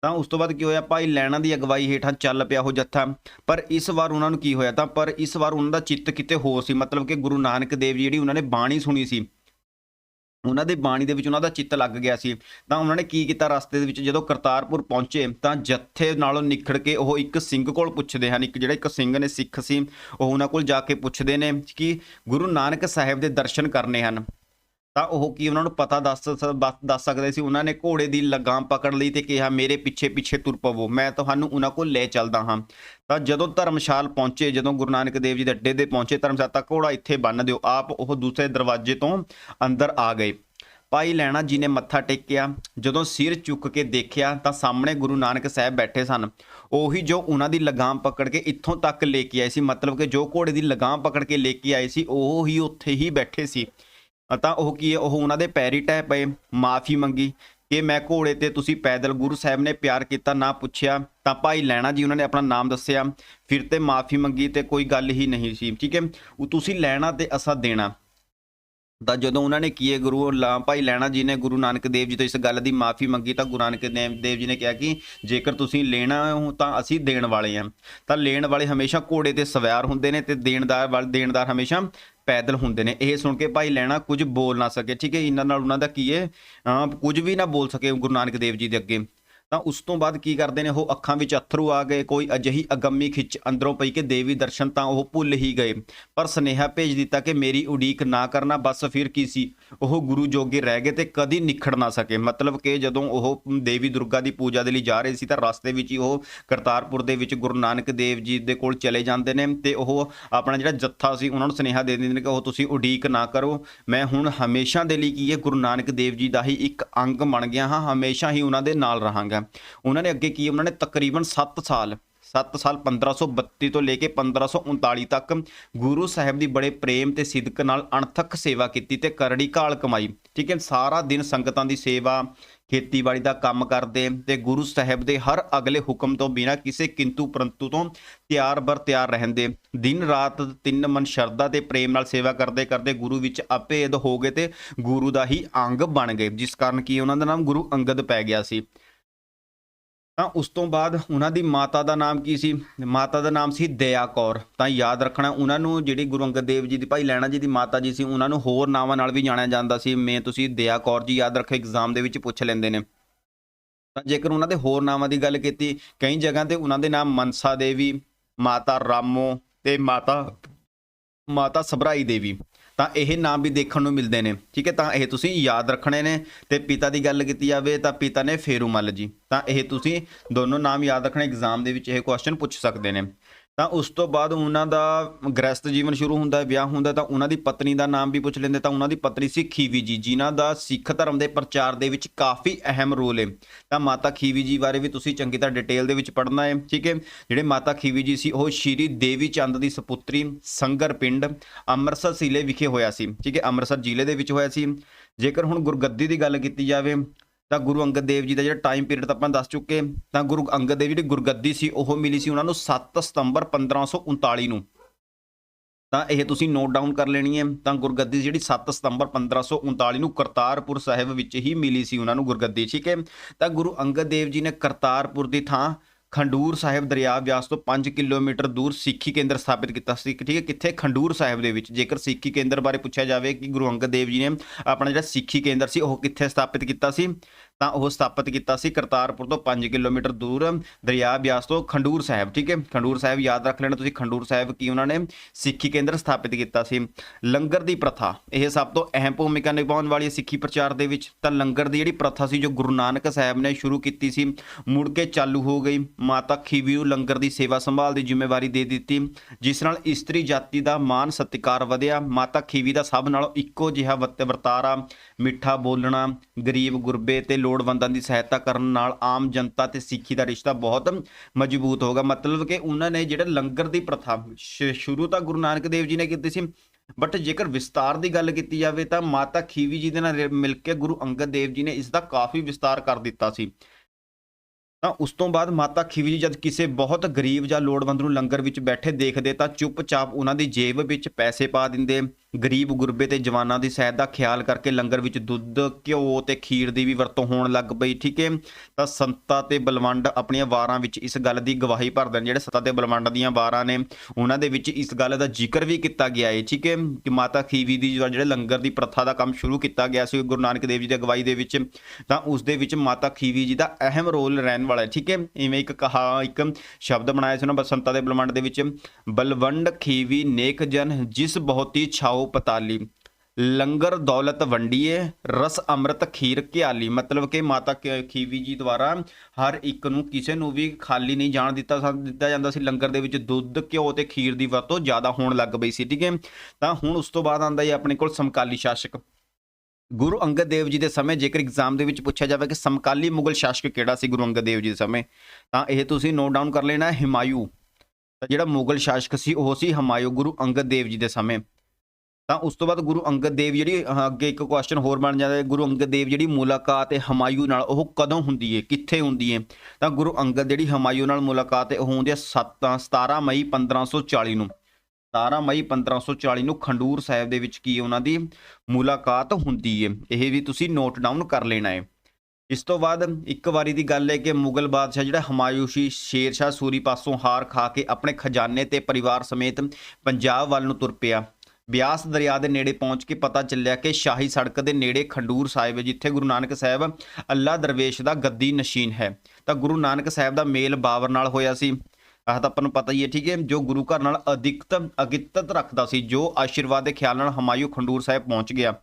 ਤਾਂ ਉਸ ਤੋਂ ਬਾਅਦ ਕੀ ਹੋਇਆ, ਭਾਈ ਲੈਣਾ ਦੀ ਅਗਵਾਈ ਹੇਠਾਂ ਚੱਲ ਪਿਆ ਉਹ ਜੱਥਾ। ਪਰ ਇਸ ਵਾਰ ਉਹਨਾਂ ਨੂੰ ਕੀ ਹੋਇਆ ਤਾਂ, ਪਰ ਇਸ ਵਾਰ ਉਹਨਾਂ ਦਾ ਚਿੱਤ ਕਿਤੇ ਹੋਰ ਸੀ, ਮਤਲਬ ਕਿ ਗੁਰੂ ਨਾਨਕ ਦੇਵ ਜੀ ਜਿਹੜੀ ਉਹਨਾਂ ਨੇ ਬਾਣੀ ਸੁਣੀ ਸੀ, ਉਹਨਾਂ ਦੇ ਬਾਣੀ ਦੇ ਵਿੱਚ ਉਹਨਾਂ ਦਾ ਚਿੱਤ ਲੱਗ ਗਿਆ ਸੀ। ਤਾਂ ਉਹਨਾਂ ਨੇ ਕੀ ਕੀਤਾ, ਰਸਤੇ ਦੇ ਵਿੱਚ ਜਦੋਂ ਕਰਤਾਰਪੁਰ ਪਹੁੰਚੇ, ਤਾਂ ਜੱਥੇ ਨਾਲੋਂ ਨਿਖੜ ਕੇ ਉਹ ਇੱਕ ਸਿੰਘ ਕੋਲ ਪੁੱਛਦੇ ਹਨ, ਇੱਕ ਜਿਹੜਾ ਇੱਕ ਸਿੰਘ ਨੇ ਸਿੱਖ ਸੀ, ਉਹ ਉਹਨਾਂ ਕੋਲ ਜਾ ਕੇ ਪੁੱਛਦੇ ਨੇ ਕਿ ਗੁਰੂ ਨਾਨਕ ਸਾਹਿਬ ਦੇ ਦਰਸ਼ਨ ਕਰਨੇ ਹਨ। ਤਾਂ ਉਹ ਕੀ ਉਹਨਾਂ ਨੂੰ ਪਤਾ ਦੱਸ ਦੱਸ ਸਕਦੇ ਸੀ, ਉਹਨਾਂ ਨੇ ਘੋੜੇ ਦੀ ਲਗਾਮ ਪਕੜ ਲਈ ਤੇ ਕਿਹਾ, ਮੇਰੇ ਪਿੱਛੇ ਪਿੱਛੇ ਤੁਰ ਪਵੋ, ਮੈਂ ਤੁਹਾਨੂੰ ਉਹਨਾਂ ਕੋਲ ਲੈ ਚੱਲਦਾ ਹਾਂ। ਤਾਂ ਜਦੋਂ ਧਰਮਸ਼ਾਲ ਪਹੁੰਚੇ, ਜਦੋਂ ਗੁਰੂ ਨਾਨਕ ਦੇਵ ਜੀ ਦੇ ਅੱਡੇ ਤੇ ਪਹੁੰਚੇ, ਧਰਮਸ਼ਾਲਾ ਤਾਂ ਘੋੜਾ ਇੱਥੇ ਬੰਨ ਦਿਓ, ਆਪ ਉਹ ਦੂਸਰੇ ਦਰਵਾਜ਼ੇ ਤੋਂ ਅੰਦਰ ਆ ਗਏ। ਭਾਈ ਲੈਣਾ ਜੀ ਨੇ ਮੱਥਾ ਟੇਕਿਆ। ਜਦੋਂ ਸਿਰ ਚੁੱਕ ਕੇ ਦੇਖਿਆ, ਤਾਂ ਸਾਹਮਣੇ ਗੁਰੂ ਨਾਨਕ ਸਾਹਿਬ ਬੈਠੇ ਸਨ। ਉਹੀ ਜੋ ਉਹਨਾਂ ਦੀ ਲਗਾਮ ਪਕੜ ਕੇ ਇੱਥੋਂ ਤੱਕ ਲੈ ਕੇ ਆਏ ਸੀ, ਮਤਲਬ ਕਿ ਜੋ ਘੋੜੇ ਦੀ ਲਗਾਮ ਪਕੜ ਕੇ ਲੈ ਕੇ ਆਏ ਸੀ, ਉਹ ਹੀ ਉੱਥੇ ਹੀ ਬੈਠੇ ਸੀ। ਤਾਂ ਉਹ ਕੀ ਹੈ, ਉਹ ਉਹਨਾਂ ਦੇ ਪੈਰੀ ਟਹਿ ਪਏ, ਮਾਫੀ ਮੰਗੀ ਕਿ ਮੈਂ ਘੋੜੇ ਤੇ ਤੁਸੀਂ ਪੈਦਲ ਗੁਰੂ ਸਾਹਿਬ ਨੇ ਪਿਆਰ ਕੀਤਾ, ਨਾ ਪੁੱਛਿਆ, ਤਾਂ ਭਾਈ ਲੈਣਾ ਜੀ ਉਹਨਾਂ ਨੇ ਆਪਣਾ ਨਾਮ ਦੱਸਿਆ, ਫਿਰ ਤੇ ਮਾਫੀ ਮੰਗੀ ਤੇ ਕੋਈ ਗੱਲ ਹੀ ਨਹੀਂ ਸੀ, ਠੀਕ ਹੈ? ਉਹ ਤੁਸੀਂ ਲੈਣਾ ਤੇ ਅਸਾਂ ਦੇਣਾ। ਤਾਂ ਜਦੋਂ ਉਹਨਾਂ ਨੇ ਕੀਏ ਗੁਰੂ ਲਾ ਭਾਈ ਲੈਣਾ ਜੀ ਨੇ ਗੁਰੂ ਨਾਨਕ ਦੇਵ ਜੀ ਤੋਂ ਇਸ ਗੱਲ ਦੀ ਮਾਫੀ ਮੰਗੀ ਤਾਂ ਗੁਰੂ ਨਾਨਕ ਦੇਵ ਦੇਵ ਜੀ ਨੇ ਕਿਹਾ ਕਿ ਜੇਕਰ ਤੁਸੀਂ ਲੈਣਾ ਹੋ ਤਾਂ ਅਸੀਂ ਦੇਣ ਵਾਲੇ ਹਾਂ। ਤਾਂ ਲੈਣ ਵਾਲੇ ਹਮੇਸ਼ਾ ਘੋੜੇ ਤੇ ਸਵਾਰ ਹੁੰਦੇ ਨੇ ਤੇ ਦੇਣਦਾਰ ਵਾਲ ਦੇਣਦਾਰ ਹਮੇਸ਼ਾ ਪੈਦਲ ਹੁੰਦੇ ਨੇ। ਇਹ ਸੁਣ ਕੇ ਭਾਈ ਲੈਣਾ ਕੁਝ ਬੋਲ ਨਾ ਸਕੇ। ਠੀਕ ਹੈ, ਇਹਨਾਂ ਨਾਲ ਉਹਨਾਂ ਦਾ ਕੀ ਹੈ? ਕੁਝ ਵੀ ਨਾ ਬੋਲ ਸਕੇ ਗੁਰੂ ਨਾਨਕ ਦੇਵ ਜੀ ਦੇ ਅੱਗੇ। ਤਾਂ ਉਸ ਤੋਂ ਬਾਅਦ ਕੀ ਕਰਦੇ ਨੇ, ਉਹ ਅੱਖਾਂ ਵਿੱਚ ਅਥਰੂ ਆ ਗਏ, ਕੋਈ ਅਜਿਹੀ ਅਗੰਮੀ ਖਿੱਚ ਅੰਦਰੋਂ ਪਈ ਕਿ ਦੇਵੀ ਦਰਸ਼ਨ ਤਾਂ ਉਹ ਭੁੱਲ ਹੀ ਗਏ। ਪਰ ਸਨੇਹਾ ਭੇਜ ਦਿੱਤਾ ਕਿ ਮੇਰੀ ਉਡੀਕ ਨਾ ਕਰਨਾ, ਬਸ ਫਿਰ ਕੀ ਸੀ? ਉਹ ਗੁਰੂ ਜੋਗੇ ਰਹਿ ਗਏ ਤੇ ਕਦੀ ਨਿਖੜ ਨਾ ਸਕੇ। ਮਤਲਬ ਕਿ ਜਦੋਂ ਉਹ ਦੇਵੀ ਦੁਰਗਾ ਦੀ ਪੂਜਾ ਦੇ ਲਈ ਜਾ ਰਹੇ ਸੀ ਤਾਂ ਰਸਤੇ ਵਿੱਚ ਹੀ ਉਹ ਕਰਤਾਰਪੁਰ ਦੇ ਵਿੱਚ ਗੁਰੂ ਨਾਨਕ ਦੇਵ ਜੀ ਦੇ ਕੋਲ ਚਲੇ ਜਾਂਦੇ ਨੇ ਤੇ ਉਹ ਆਪਣਾ ਜਿਹੜਾ ਜੱਥਾ ਸੀ, ਉਹਨਾਂ ਨੂੰ ਸੁਨੇਹਾ ਦੇ ਦਿੰਦੇ ਨੇ ਕਿ ਉਹ ਤੁਸੀਂ ਉਡੀਕ ਨਾ ਕਰੋ। ਮੈਂ ਹੁਣ ਹਮੇਸ਼ਾ ਦੇ ਲਈ ਕੀ ਹੈ, ਗੁਰੂ ਨਾਨਕ ਦੇਵ ਜੀ ਦਾ ਹੀ ਇੱਕ ਅੰਗ ਬਣ ਗਿਆ ਹਾਂ, ਹਮੇਸ਼ਾ ਹੀ ਉਹਨਾਂ ਦੇ ਨਾਲ ਰਹਾਂਗਾ। ਉਹਨਾਂ ਨੇ ਅੱਗੇ ਕੀ, ਉਹਨਾਂ ਨੇ ਤਕਰੀਬਨ 7 ਸਾਲ 7 ਸਾਲ 1532 ਤੋਂ ਲੈ ਕੇ 1539 ਤੱਕ ਗੁਰੂ ਸਾਹਿਬ ਦੀ ਬੜੇ ਪ੍ਰੇਮ ਤੇ ਸਿਦਕ ਨਾਲ ਅਣਥੱਕ ਸੇਵਾ ਕੀਤੀ ਤੇ ਕਰੜੀ ਘਾਲ ਕਮਾਈ। ਠੀਕ ਹੈ, ਸਾਰਾ ਦਿਨ ਸੰਗਤਾਂ ਦੀ ਸੇਵਾ, ਖੇਤੀਬਾੜੀ ਦਾ ਕੰਮ ਕਰਦੇ ਤੇ ਗੁਰੂ ਸਾਹਿਬ ਦੇ ਹਰ ਅਗਲੇ ਹੁਕਮ ਤੋਂ ਬਿਨਾਂ ਕਿਸੇ ਕਿੰਤੂ ਪਰੰਤੂ ਤੋਂ ਤਿਆਰ ਬਰ ਤਿਆਰ ਰਹਿੰਦੇ ਦਿਨ ਰਾਤ ਤਿੰਨ ਮਨ ਸ਼ਰਧਾ ਤੇ ਪ੍ਰੇਮ ਨਾਲ ਸੇਵਾ ਕਰਦੇ ਕਰਦੇ ਗੁਰੂ ਵਿੱਚ ਅਭੇਦ ਹੋ ਗਏ ਤੇ ਗੁਰੂ ਦਾ ਹੀ ਅੰਗ ਬਣ ਗਏ, ਜਿਸ ਕਾਰਨ ਕੀ ਉਹਨਾਂ ਦਾ ਨਾਮ ਗੁਰੂ ਅੰਗਦ ਪੈ ਗਿਆ ਸੀ। ਤਾਂ ਉਸ ਤੋਂ ਬਾਅਦ ਉਹਨਾਂ ਦੀ ਮਾਤਾ ਦਾ ਨਾਮ ਕੀ ਸੀ? ਮਾਤਾ ਦਾ ਨਾਮ ਸੀ ਦਇਆ ਕੌਰ। ਤਾਂ ਯਾਦ ਰੱਖਣਾ, ਉਹਨਾਂ ਨੂੰ ਜਿਹੜੀ ਗੁਰੂ ਅੰਗਦ ਦੇਵ ਜੀ ਦੀ ਭਾਈ ਲੈਣਾ ਜੀ ਦੀ ਮਾਤਾ ਜੀ ਸੀ, ਉਹਨਾਂ ਨੂੰ ਹੋਰ ਨਾਵਾਂ ਨਾਲ ਵੀ ਜਾਣਿਆ ਜਾਂਦਾ ਸੀ। ਮੈਂ, ਤੁਸੀਂ ਦਇਆ ਕੌਰ ਜੀ ਯਾਦ ਰੱਖੋ ਐਗਜ਼ਾਮ ਦੇ ਵਿੱਚ ਪੁੱਛ ਲੈਂਦੇ ਨੇ। ਤਾਂ ਜੇਕਰ ਉਹਨਾਂ ਦੇ ਹੋਰ ਨਾਵਾਂ ਦੀ ਗੱਲ ਕੀਤੀ, ਕਈ ਜਗ੍ਹਾ ਤੇ ਉਹਨਾਂ ਦੇ ਨਾਮ ਮਨਸਾ ਦੇਵੀ, ਮਾਤਾ ਰਾਮੋ ਤੇ ਮਾਤਾ ਮਾਤਾ ਸਬਰਾਈ ਦੇਵੀ। ਤਾਂ ਇਹ ਨਾਮ ਵੀ ਦੇਖਣ ਨੂੰ ਮਿਲਦੇ ਨੇ। ਠੀਕ ਹੈ, ਤਾਂ ਇਹ ਤੁਸੀਂ ਯਾਦ ਰੱਖਣੇ ਨੇ ਤੇ ਪਿਤਾ ਦੀ ਗੱਲ ਕੀਤੀ ਜਾਵੇ ਤਾਂ ਪਿਤਾ ਨੇ ਫੇਰੂ ਮੱਲ ਜੀ। ਤਾਂ ਇਹ ਤੁਸੀਂ ਦੋਨੋਂ ਨਾਮ ਯਾਦ ਰੱਖਣੇ ਐਗਜ਼ਾਮ ਦੇ ਵਿੱਚ ਇਹ ਕੁਐਸਚਨ ਪੁੱਛ ਸਕਦੇ ਨੇ। ਤਾਂ ਉਸ ਤੋਂ ਬਾਅਦ ਉਹਨਾਂ ਦਾ ਗ੍ਰਸਤ ਜੀਵਨ ਸ਼ੁਰੂ ਹੁੰਦਾ ਹੈ, ਵਿਆਹ ਹੁੰਦਾ ਤਾਂ ਉਹਨਾਂ ਦੀ ਪਤਨੀ ਦਾ ਨਾਮ ਵੀ ਪੁੱਛ ਲੈਂਦੇ, ਤਾਂ ਉਹਨਾਂ ਦੀ ਪਤਨੀ ਸੀ ਖੀਵੀ ਜੀ, ਜਿਨ੍ਹਾਂ ਦਾ ਸਿੱਖ ਧਰਮ ਦੇ ਪ੍ਰਚਾਰ ਦੇ ਵਿੱਚ ਕਾਫੀ ਅਹਿਮ ਰੋਲ ਹੈ। ਤਾਂ ਮਾਤਾ ਖੀਵੀ ਜੀ ਬਾਰੇ ਵੀ ਤੁਸੀਂ ਚੰਗੀ ਤਰ੍ਹਾਂ ਡਿਟੇਲ ਦੇ ਵਿੱਚ ਪੜ੍ਹਨਾ ਹੈ, ਠੀਕ ਹੈ? ਜਿਹੜੇ ਮਾਤਾ ਖੀਵੀ ਜੀ ਸੀ, ਉਹ ਸ਼੍ਰੀ ਦੇਵੀ ਚੰਦ ਦੀ ਸੁਪੁੱਤਰੀ ਸੰਗਰ ਪਿੰਡ ਅੰਮ੍ਰਿਤਸਰ ਜ਼ਿਲ੍ਹੇ ਵਿਖੇ ਹੋਇਆ ਸੀ, ਠੀਕ ਹੈ? ਅੰਮ੍ਰਿਤਸਰ ਜ਼ਿਲ੍ਹੇ ਦੇ ਵਿੱਚ ਹੋਇਆ ਸੀ। ਜੇਕਰ ਹੁਣ ਗੁਰਗੱਦੀ ਦੀ ਗੱਲ ਕੀਤੀ ਜਾਵੇ ਤਾਂ ਗੁਰੂ ਅੰਗਦ ਦੇਵ ਜੀ ਦਾ ਜਿਹੜਾ ਟਾਈਮ ਪੀਰੀਅਡ ਤਾਂ ਆਪਾਂ ਦੱਸ ਚੁੱਕੇ, ਤਾਂ ਗੁਰੂ ਅੰਗਦ ਦੇਵ ਜੀ ਦੀ ਗੁਰਗੱਦੀ ਸੀ, ਉਹ ਮਿਲੀ ਸੀ ਉਹਨਾਂ ਨੂੰ 7 ਸਤੰਬਰ 1539 ਨੂੰ। ਤਾਂ ਇਹ ਤੁਸੀਂ ਨੋਟ ਡਾਊਨ ਕਰ ਲੈਣੀ ਹੈ, ਤਾਂ ਗੁਰਗੱਦੀ ਜਿਹੜੀ 7 ਸਤੰਬਰ 1539 ਨੂੰ ਕਰਤਾਰਪੁਰ ਸਾਹਿਬ ਵਿੱਚ ਹੀ ਮਿਲੀ ਸੀ ਉਹਨਾਂ ਨੂੰ ਗੁਰਗੱਦੀ, ਠੀਕ ਹੈ? ਤਾਂ ਗੁਰੂ ਅੰਗਦ ਦੇਵ ਜੀ ਨੇ ਕਰਤਾਰਪੁਰ ਦੀ ਥਾਂ ਖੰਡੂਰ ਸਾਹਿਬ ਦਰਿਆ ਵਿਆਸ ਤੋਂ 5 ਕਿਲੋਮੀਟਰ ਦੂਰ ਸਿੱਖੀ ਕੇਂਦਰ ਸਥਾਪਿਤ ਕੀਤਾ ਸੀ। ਠੀਕ ਹੈ, ਕਿੱਥੇ? ਖੰਡੂਰ ਸਾਹਿਬ ਦੇ ਵਿੱਚ। ਜੇਕਰ ਸਿੱਖੀ ਕੇਂਦਰ ਬਾਰੇ ਪੁੱਛਿਆ ਜਾਵੇ ਕਿ ਗੁਰੂ ਅੰਗਦ ਦੇਵ ਜੀ ਨੇ ਆਪਣਾ ਜਿਹੜਾ ਸਿੱਖੀ ਕੇਂਦਰ ਸੀ, ਉਹ ਕਿੱਥੇ ਸਥਾਪਿਤ ਕੀਤਾ ਸੀ? ਤਾਂ ਉਹ ਸਥਾਪਿਤ ਕੀਤਾ ਸੀ ਕਰਤਾਰਪੁਰ ਤੋਂ 5 ਕਿਲੋਮੀਟਰ ਦੂਰ ਦਰਿਆ ਬਿਆਸ ਤੋਂ ਖੰਡੂਰ ਸਾਹਿਬ, ਠੀਕ ਹੈ? ਖੰਡੂਰ ਸਾਹਿਬ ਯਾਦ ਰੱਖ ਲੈਣਾ ਤੁਸੀਂ, ਖੰਡੂਰ ਸਾਹਿਬ ਕੀ ਉਹਨਾਂ ਨੇ ਸਿੱਖੀ ਕੇਂਦਰ ਸਥਾਪਿਤ ਕੀਤਾ ਸੀ। ਲੰਗਰ ਦੀ ਪ੍ਰਥਾ, ਇਹ ਸਭ ਤੋਂ ਅਹਿਮ ਭੂਮਿਕਾ ਨਿਭਾਉਣ ਵਾਲੀ ਸਿੱਖੀ ਪ੍ਰਚਾਰ ਦੇ ਵਿੱਚ। ਤਾਂ ਲੰਗਰ ਦੀ ਜਿਹੜੀ ਪ੍ਰਥਾ ਸੀ, ਜੋ ਗੁਰੂ ਨਾਨਕ ਸਾਹਿਬ ਨੇ ਸ਼ੁਰੂ ਕੀਤੀ ਸੀ, ਮੁੜ ਕੇ ਚਾਲੂ ਹੋ ਗਈ। ਮਾਤਾ ਖੀਵੀ ਨੂੰ ਲੰਗਰ ਦੀ ਸੇਵਾ ਸੰਭਾਲ ਦੀ ਜ਼ਿੰਮੇਵਾਰੀ ਦੇ ਦਿੱਤੀ, ਜਿਸ ਨਾਲ ਇਸਤਰੀ ਜਾਤੀ ਦਾ ਮਾਨ ਸਤਿਕਾਰ ਵਧਿਆ। ਮਾਤਾ ਖੀਵੀ ਦਾ ਸਭ ਨਾਲੋਂ ਇੱਕੋ ਜਿਹਾ ਵਰਤਾਰਾ ਮਿੱਠਾ ਬੋਲਣਾ, ਗਰੀਬ ਗੁਰਬੇ ਤੇ ਲੋੜਵੰਦਾਂ ਦੀ ਸਹਾਇਤਾ ਕਰਨ ਨਾਲ ਆਮ ਜਨਤਾ ਤੇ ਸਿੱਖੀ ਦਾ ਰਿਸ਼ਤਾ ਬਹੁਤ ਮਜ਼ਬੂਤ ਹੋਗਾ ਮਤਲਬ ਕਿ ਉਹਨਾਂ ਨੇ ਜਿਹੜਾ ਲੰਗਰ ਦੀ ਪ੍ਰਥਾ ਸ਼ੁਰੂ ਤਾਂ ਗੁਰੂ ਨਾਨਕ ਦੇਵ ਜੀ ਨੇ ਕੀਤੀ ਸੀ, ਬਟ ਜੇਕਰ ਵਿਸਤਾਰ ਦੀ ਗੱਲ ਕੀਤੀ ਜਾਵੇ ਤਾਂ ਮਾਤਾ ਖੀਵੀ ਜੀ ਦੇ ਨਾਲ ਮਿਲ ਕੇ ਗੁਰੂ ਅੰਗਦ ਦੇਵ ਜੀ ਨੇ ਇਸ ਦਾ ਕਾਫੀ ਵਿਸਤਾਰ ਕਰ ਦਿੱਤਾ ਸੀ। ਤਾਂ ਉਸ ਤੋਂ ਬਾਅਦ ਮਾਤਾ ਖੀਵੀ ਜੀ ਜਦ ਕਿਸੇ ਬਹੁਤ ਗਰੀਬ ਜਾਂ ਲੋੜਵੰਦ ਨੂੰ ਲੰਗਰ ਵਿੱਚ ਬੈਠੇ ਦੇਖਦੇ ਤਾਂ ਚੁੱਪਚਾਪ ਉਹਨਾਂ ਦੀ ਜੇਬ ਵਿੱਚ ਪੈਸੇ ਪਾ ਦਿੰਦੇ। ਗਰੀਬ ਗੁਰਬੇ ਤੇ ਜਵਾਨਾਂ ਦੀ ਸਿਹਤ ਦਾ ਖਿਆਲ ਕਰਕੇ ਲੰਗਰ ਵਿੱਚ ਦੁੱਧ, ਘਿਓ ਤੇ ਖੀਰ ਦੀ ਵੀ ਵਰਤੋਂ ਹੋਣ ਲੱਗ ਪਈ, ਠੀਕ ਹੈ? ਤਾਂ ਸੰਤਾਂ ਤੇ ਬਲਵੰਡ ਆਪਣੀਆਂ ਵਾਰਾਂ ਵਿੱਚ ਇਸ ਗੱਲ ਦੀ ਗਵਾਹੀ ਭਰਦੇ ਨੇ। ਜਿਹੜੇ ਸੰਤਾਂ ਤੇ ਬਲਵੰਡ ਦੀਆਂ ਵਾਰਾਂ ਨੇ, ਉਹਨਾਂ ਦੇ ਵਿੱਚ ਇਸ ਗੱਲ ਦਾ ਜ਼ਿਕਰ ਵੀ ਕੀਤਾ ਗਿਆ ਹੈ, ਠੀਕ ਹੈ? ਕਿ ਮਾਤਾ ਖੀਵੀ ਦੀ ਜੋ ਜਿਹੜੇ ਲੰਗਰ ਦੀ ਪ੍ਰਥਾ ਦਾ ਕੰਮ ਸ਼ੁਰੂ ਕੀਤਾ ਗਿਆ ਸੀ ਗੁਰੂ ਨਾਨਕ ਦੇਵ ਜੀ ਦੀ ਅਗਵਾਈ ਦੇ ਵਿੱਚ, ਤਾਂ ਉਸ ਦੇ ਵਿੱਚ ਮਾਤਾ ਖੀਵੀ ਜੀ ਦਾ ਅਹਿਮ ਰੋਲ ਰਹਿਣ ਵਾਲਾ ਹੈ, ਠੀਕ ਹੈ? ਇਵੇਂ ਇੱਕ ਕਹਾ, ਇੱਕ ਸ਼ਬਦ ਬਣਾਇਆ ਸੀ ਉਹਨਾਂ ਬਸੰਤਾ ਦੇ ਬਲਵੰਡ ਦੇ ਵਿੱਚ, ਬਲਵੰਡ ਖੀਵੀ ਨੇਕ ਜਨ, ਜਿਸ ਬਹੁਤੀ ਛਾਓ ਪਤਾਲੀ। ਲੰਗਰ ਦੌਲਤ ਵੰਡੀਏ, ਰਸ ਅੰਮ੍ਰਿਤ ਖੀਰ ਘਿਆਲੀ। ਮਤਲਬ ਕਿ ਮਾਤਾ ਖੀਵੀ ਜੀ ਦੁਆਰਾ ਹਰ ਇੱਕ ਨੂੰ ਕਿਸੇ ਨੂੰ ਵੀ ਖਾਲੀ ਨਹੀਂ ਜਾਣ ਦਿੱਤਾ ਦਿੱਤਾ ਜਾਂਦਾ ਸੀ। ਲੰਗਰ ਦੇ ਵਿੱਚ ਦੁੱਧ, ਘਿਓ ਤੇ ਖੀਰ ਦੀ ਵਰਤੋਂ ਜ਼ਿਆਦਾ ਹੋਣ ਲੱਗ ਪਈ ਸੀ, ਠੀਕ ਹੈ? ਤਾਂ ਹੁਣ ਉਸ ਤੋਂ ਬਾਅਦ ਆਂਦਾ ਹੈ ਆਪਣੇ ਕੋਲ ਸਮਕਾਲੀ ਸ਼ਾਸਕ। ਗੁਰੂ ਅੰਗਦ ਦੇਵ ਜੀ ਦੇ ਸਮੇਂ ਜੇਕਰ ਐਗਜ਼ਾਮ ਦੇ ਵਿੱਚ ਪੁੱਛਿਆ ਜਾਵੇ ਕਿ ਸਮਕਾਲੀ ਮੁਗਲ ਸ਼ਾਸਕ ਕਿਹੜਾ ਸੀ ਗੁਰੂ ਅੰਗਦ ਦੇਵ ਜੀ ਦੇ ਸਮੇਂ, ਤਾਂ ਇਹ ਤੁਸੀਂ ਨੋਟ ਡਾਊਨ ਕਰ ਲੈਣਾ ਹੈ, ਹਿਮਾਯੂ। ਤਾਂ ਜਿਹੜਾ ਮੁਗਲ ਸ਼ਾਸਕ ਸੀ, ਉਹ ਸੀ ਹਮਾਯੂ ਗੁਰੂ ਅੰਗਦ ਦੇਵ ਜੀ ਦੇ ਸਮੇਂ। ਤਾਂ ਉਸ ਤੋਂ ਬਾਅਦ ਗੁਰੂ ਅੰਗਦ ਦੇਵ ਜਿਹੜੀ ਅੱਗੇ ਇੱਕ ਕੁਐਸਚਨ ਹੋਰ ਬਣ ਜਾਂਦਾ ਗੁਰੂ ਅੰਗਦ ਦੇਵ ਜਿਹੜੀ ਮੁਲਾਕਾਤ ਹੈ ਹਮਾਯੂ ਨਾਲ, ਉਹ ਕਦੋਂ ਹੁੰਦੀ ਹੈ, ਕਿੱਥੇ ਹੁੰਦੀ ਹੈ? ਤਾਂ ਗੁਰੂ ਅੰਗਦ ਜਿਹੜੀ ਹਮਾਯੂ ਨਾਲ ਮੁਲਾਕਾਤ ਹੈ, ਉਹ ਹੁੰਦੀ ਹੈ 7 17 ਮਈ 1540 ਨੂੰ। 17 ਮਈ 1540 ਨੂੰ ਖੰਡੂਰ ਸਾਹਿਬ ਦੇ ਵਿੱਚ ਕੀ ਉਹਨਾਂ ਦੀ ਮੁਲਾਕਾਤ ਹੁੰਦੀ ਹੈ? ਇਹ ਵੀ ਤੁਸੀਂ ਨੋਟ ਡਾਊਨ ਕਰ ਲੈਣਾ ਹੈ। ਇਸ ਤੋਂ ਬਾਅਦ ਇੱਕ ਵਾਰੀ ਦੀ ਗੱਲ ਹੈ ਕਿ ਮੁਗਲ ਬਾਦਸ਼ਾਹ ਜਿਹੜਾ ਹਮਾਯੂ ਸੀ ਸ਼ੇਰ ਸ਼ਾਹ ਸੂਰੀ ਪਾਸੋਂ ਹਾਰ ਖਾ ਕੇ ਆਪਣੇ ਖਜ਼ਾਨੇ ਤੇ ਪਰਿਵਾਰ ਸਮੇਤ ਪੰਜਾਬ ਵੱਲ ਨੂੰ ਤੁਰ ਪਿਆ। ਬਿਆਸ ਦਰਿਆ ਦੇ ਨੇੜੇ ਪਹੁੰਚ ਕੇ ਪਤਾ ਚੱਲਿਆ ਕਿ ਸ਼ਾਹੀ ਸੜਕ ਦੇ ਨੇੜੇ ਖੰਡੂਰ ਸਾਹਿਬ ਹੈ, ਜਿੱਥੇ ਗੁਰੂ ਨਾਨਕ ਸਾਹਿਬ ਅੱਲਾ ਦਰਵੇਸ਼ ਦਾ ਗੱਦੀ ਨਸ਼ੀਨ ਹੈ। ਤਾਂ ਗੁਰੂ ਨਾਨਕ ਸਾਹਿਬ ਦਾ ਮੇਲ ਬਾਬਰ ਨਾਲ ਹੋਇਆ ਸੀ। ਆਹ ਤਾਂ ਆਪਾਂ ਨੂੰ ਪਤਾ ਹੀ ਹੈ, ਠੀਕ ਹੈ, ਜੋ ਗੁਰੂ ਘਰ ਨਾਲ ਅਧਿਕਤਮ ਅਗਿੱਤਤ ਰੱਖਦਾ ਸੀ, ਜੋ ਆਸ਼ੀਰਵਾਦ ਦੇ ਖਿਆਲ ਨਾਲ ਹਮਾਯੂ ਖੰਡੂਰ ਸਾਹਿਬ ਪਹੁੰਚ ਗਿਆ।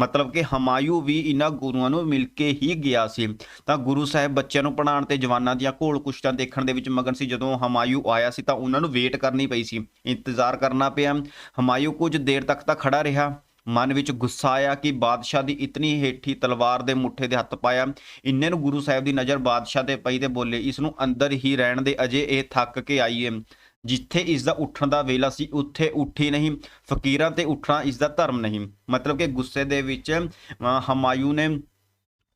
ਮਤਲਬ ਕਿ ਹਮਾਯੂ ਵੀ ਇਹਨਾਂ ਗੁਰੂਆਂ ਨੂੰ ਮਿਲ ਕੇ ਹੀ ਗਿਆ ਸੀ। ਤਾਂ ਗੁਰੂ ਸਾਹਿਬ ਬੱਚਿਆਂ ਨੂੰ ਪੜ੍ਹਾਉਣ ਤੇ ਜਵਾਨਾਂ ਦੀਆਂ ਘੋਲ ਕੁਸ਼ਤਾਂ ਦੇਖਣ ਦੇ ਵਿੱਚ ਮਗਨ ਸੀ। ਜਦੋਂ ਹਮਾਯੂ ਆਇਆ ਸੀ ਤਾਂ ਉਹਨਾਂ ਨੂੰ ਵੇਟ ਕਰਨੀ ਪਈ ਸੀ। ਇੰਤਜ਼ਾਰ ਕਰਨਾ ਪਿਆ। ਹਮਾਯੂ ਕੁਝ ਦੇਰ ਤੱਕ ਤਾਂ ਖੜਾ ਰਿਹਾ। ਮਨ ਵਿੱਚ ਗੁੱਸਾ ਆਇਆ ਕਿ ਬਾਦਸ਼ਾਹ ਦੀ ਇਤਨੀ ਹੇਠੀ ਤਲਵਾਰ ਦੇ ਮੁੱਠੇ ਦੇ ਹੱਥ ਪਾਇਆ। ਇੰਨੇ ਨੂੰ ਗੁਰੂ ਸਾਹਿਬ ਦੀ ਨਜ਼ਰ ਬਾਦਸ਼ਾਹ ਤੇ ਪਈ ਤੇ ਬੋਲੇ ਇਸ ਨੂੰ ਅੰਦਰ ਹੀ ਰਹਿਣ ਦੇ ਅਜੇ ਇਹ ਥੱਕ ਕੇ ਆਈ ਏ ਜਿੱਥੇ ਇਸ ਦਾ ਉੱਠਣ ਦਾ ਵੇਲਾ ਸੀ ਉੱਥੇ ਉੱਠੀ ਨਹੀਂ। ਫਕੀਰਾਂ ਤੇ ਉੱਠਣਾ ਇਸ ਦਾ ਧਰਮ ਨਹੀਂ। ਮਤਲਬ ਕਿ ਗੁੱਸੇ ਦੇ ਵਿੱਚ ਅਹ, ਹਮਾਯੂ ਨੇ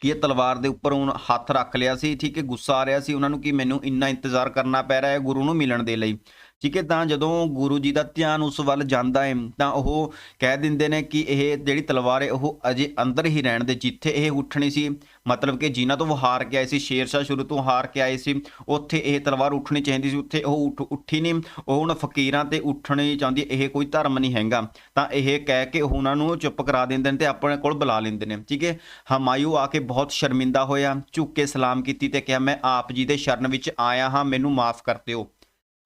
ਕਿ ਇਹ ਤਲਵਾਰ ਦੇ ਉੱਪਰ ਹੁਣ ਹੱਥ ਰੱਖ ਲਿਆ ਸੀ। ਠੀਕ ਹੈ ਗੁੱਸਾ ਆ ਰਿਹਾ ਸੀ ਉਹਨਾਂ ਨੂੰ ਕਿ ਮੈਨੂੰ ਇੰਨਾ ਇੰਤਜ਼ਾਰ ਕਰਨਾ ਪੈ ਰਿਹਾ ਹੈ ਗੁਰੂ ਨੂੰ ਮਿਲਣ ਦੇ ਲਈ। ਠੀਕ ਹੈ, ਤਾਂ ਜਦੋਂ ਗੁਰੂ ਜੀ ਦਾ ਧਿਆਨ ਉਸ ਵੱਲ ਜਾਂਦਾ ਹੈ ਤਾਂ ਉਹ ਕਹਿ ਦਿੰਦੇ ਨੇ ਕਿ ਇਹ ਜਿਹੜੀ ਤਲਵਾਰ ਹੈ ਉਹ ਅਜੇ ਅੰਦਰ ਹੀ ਰਹਿਣ ਦੇ, ਜਿੱਥੇ ਇਹ ਉੱਠਣੀ ਸੀ। ਮਤਲਬ ਕਿ ਜਿਨ੍ਹਾਂ ਤੋਂ ਉਹ ਹਾਰ ਕੇ ਆਏ ਸੀ ਸ਼ੇਰ ਸ਼ਾਹ ਸ਼ੁਰੂ ਤੋਂ ਹਾਰ ਕੇ ਆਏ ਸੀ, ਉੱਥੇ ਇਹ ਤਲਵਾਰ ਉੱਠਣੀ ਚਾਹੀਦੀ ਸੀ, ਉੱਥੇ ਉਹ ਉੱਠ, ਉੱਠੀ ਨਹੀਂ। ਉਹ ਹੁਣ ਫਕੀਰਾਂ ਤੇ ਉੱਠਣੀ ਚਾਹੁੰਦੀ ਇਹ ਕੋਈ ਧਰਮ ਨਹੀਂ ਹੈਗਾ। ਤਾਂ ਇਹ ਕਹਿ ਕੇ ਉਹਨਾਂ ਨੂੰ ਚੁੱਪ ਕਰਾ ਦਿੰਦੇ ਨੇ ਤੇ ਆਪਣੇ ਕੋਲ ਬੁਲਾ ਲੈਂਦੇ ਨੇ, ਠੀਕ ਹੈ। ਹਮਾਯੂ ਆ ਕੇ ਬਹੁਤ ਸ਼ਰਮਿੰਦਾ ਹੋਇਆ, ਝੁੱਕ ਕੇ ਸਲਾਮ ਕੀਤੀ ਤੇ ਕਿਹਾ, ਮੈਂ ਆਪ ਜੀ ਦੇ ਸ਼ਰਨ ਵਿੱਚ ਆਇਆ ਹਾਂ, ਮੈਨੂੰ ਮਾਫ ਕਰ ਦਿਓ।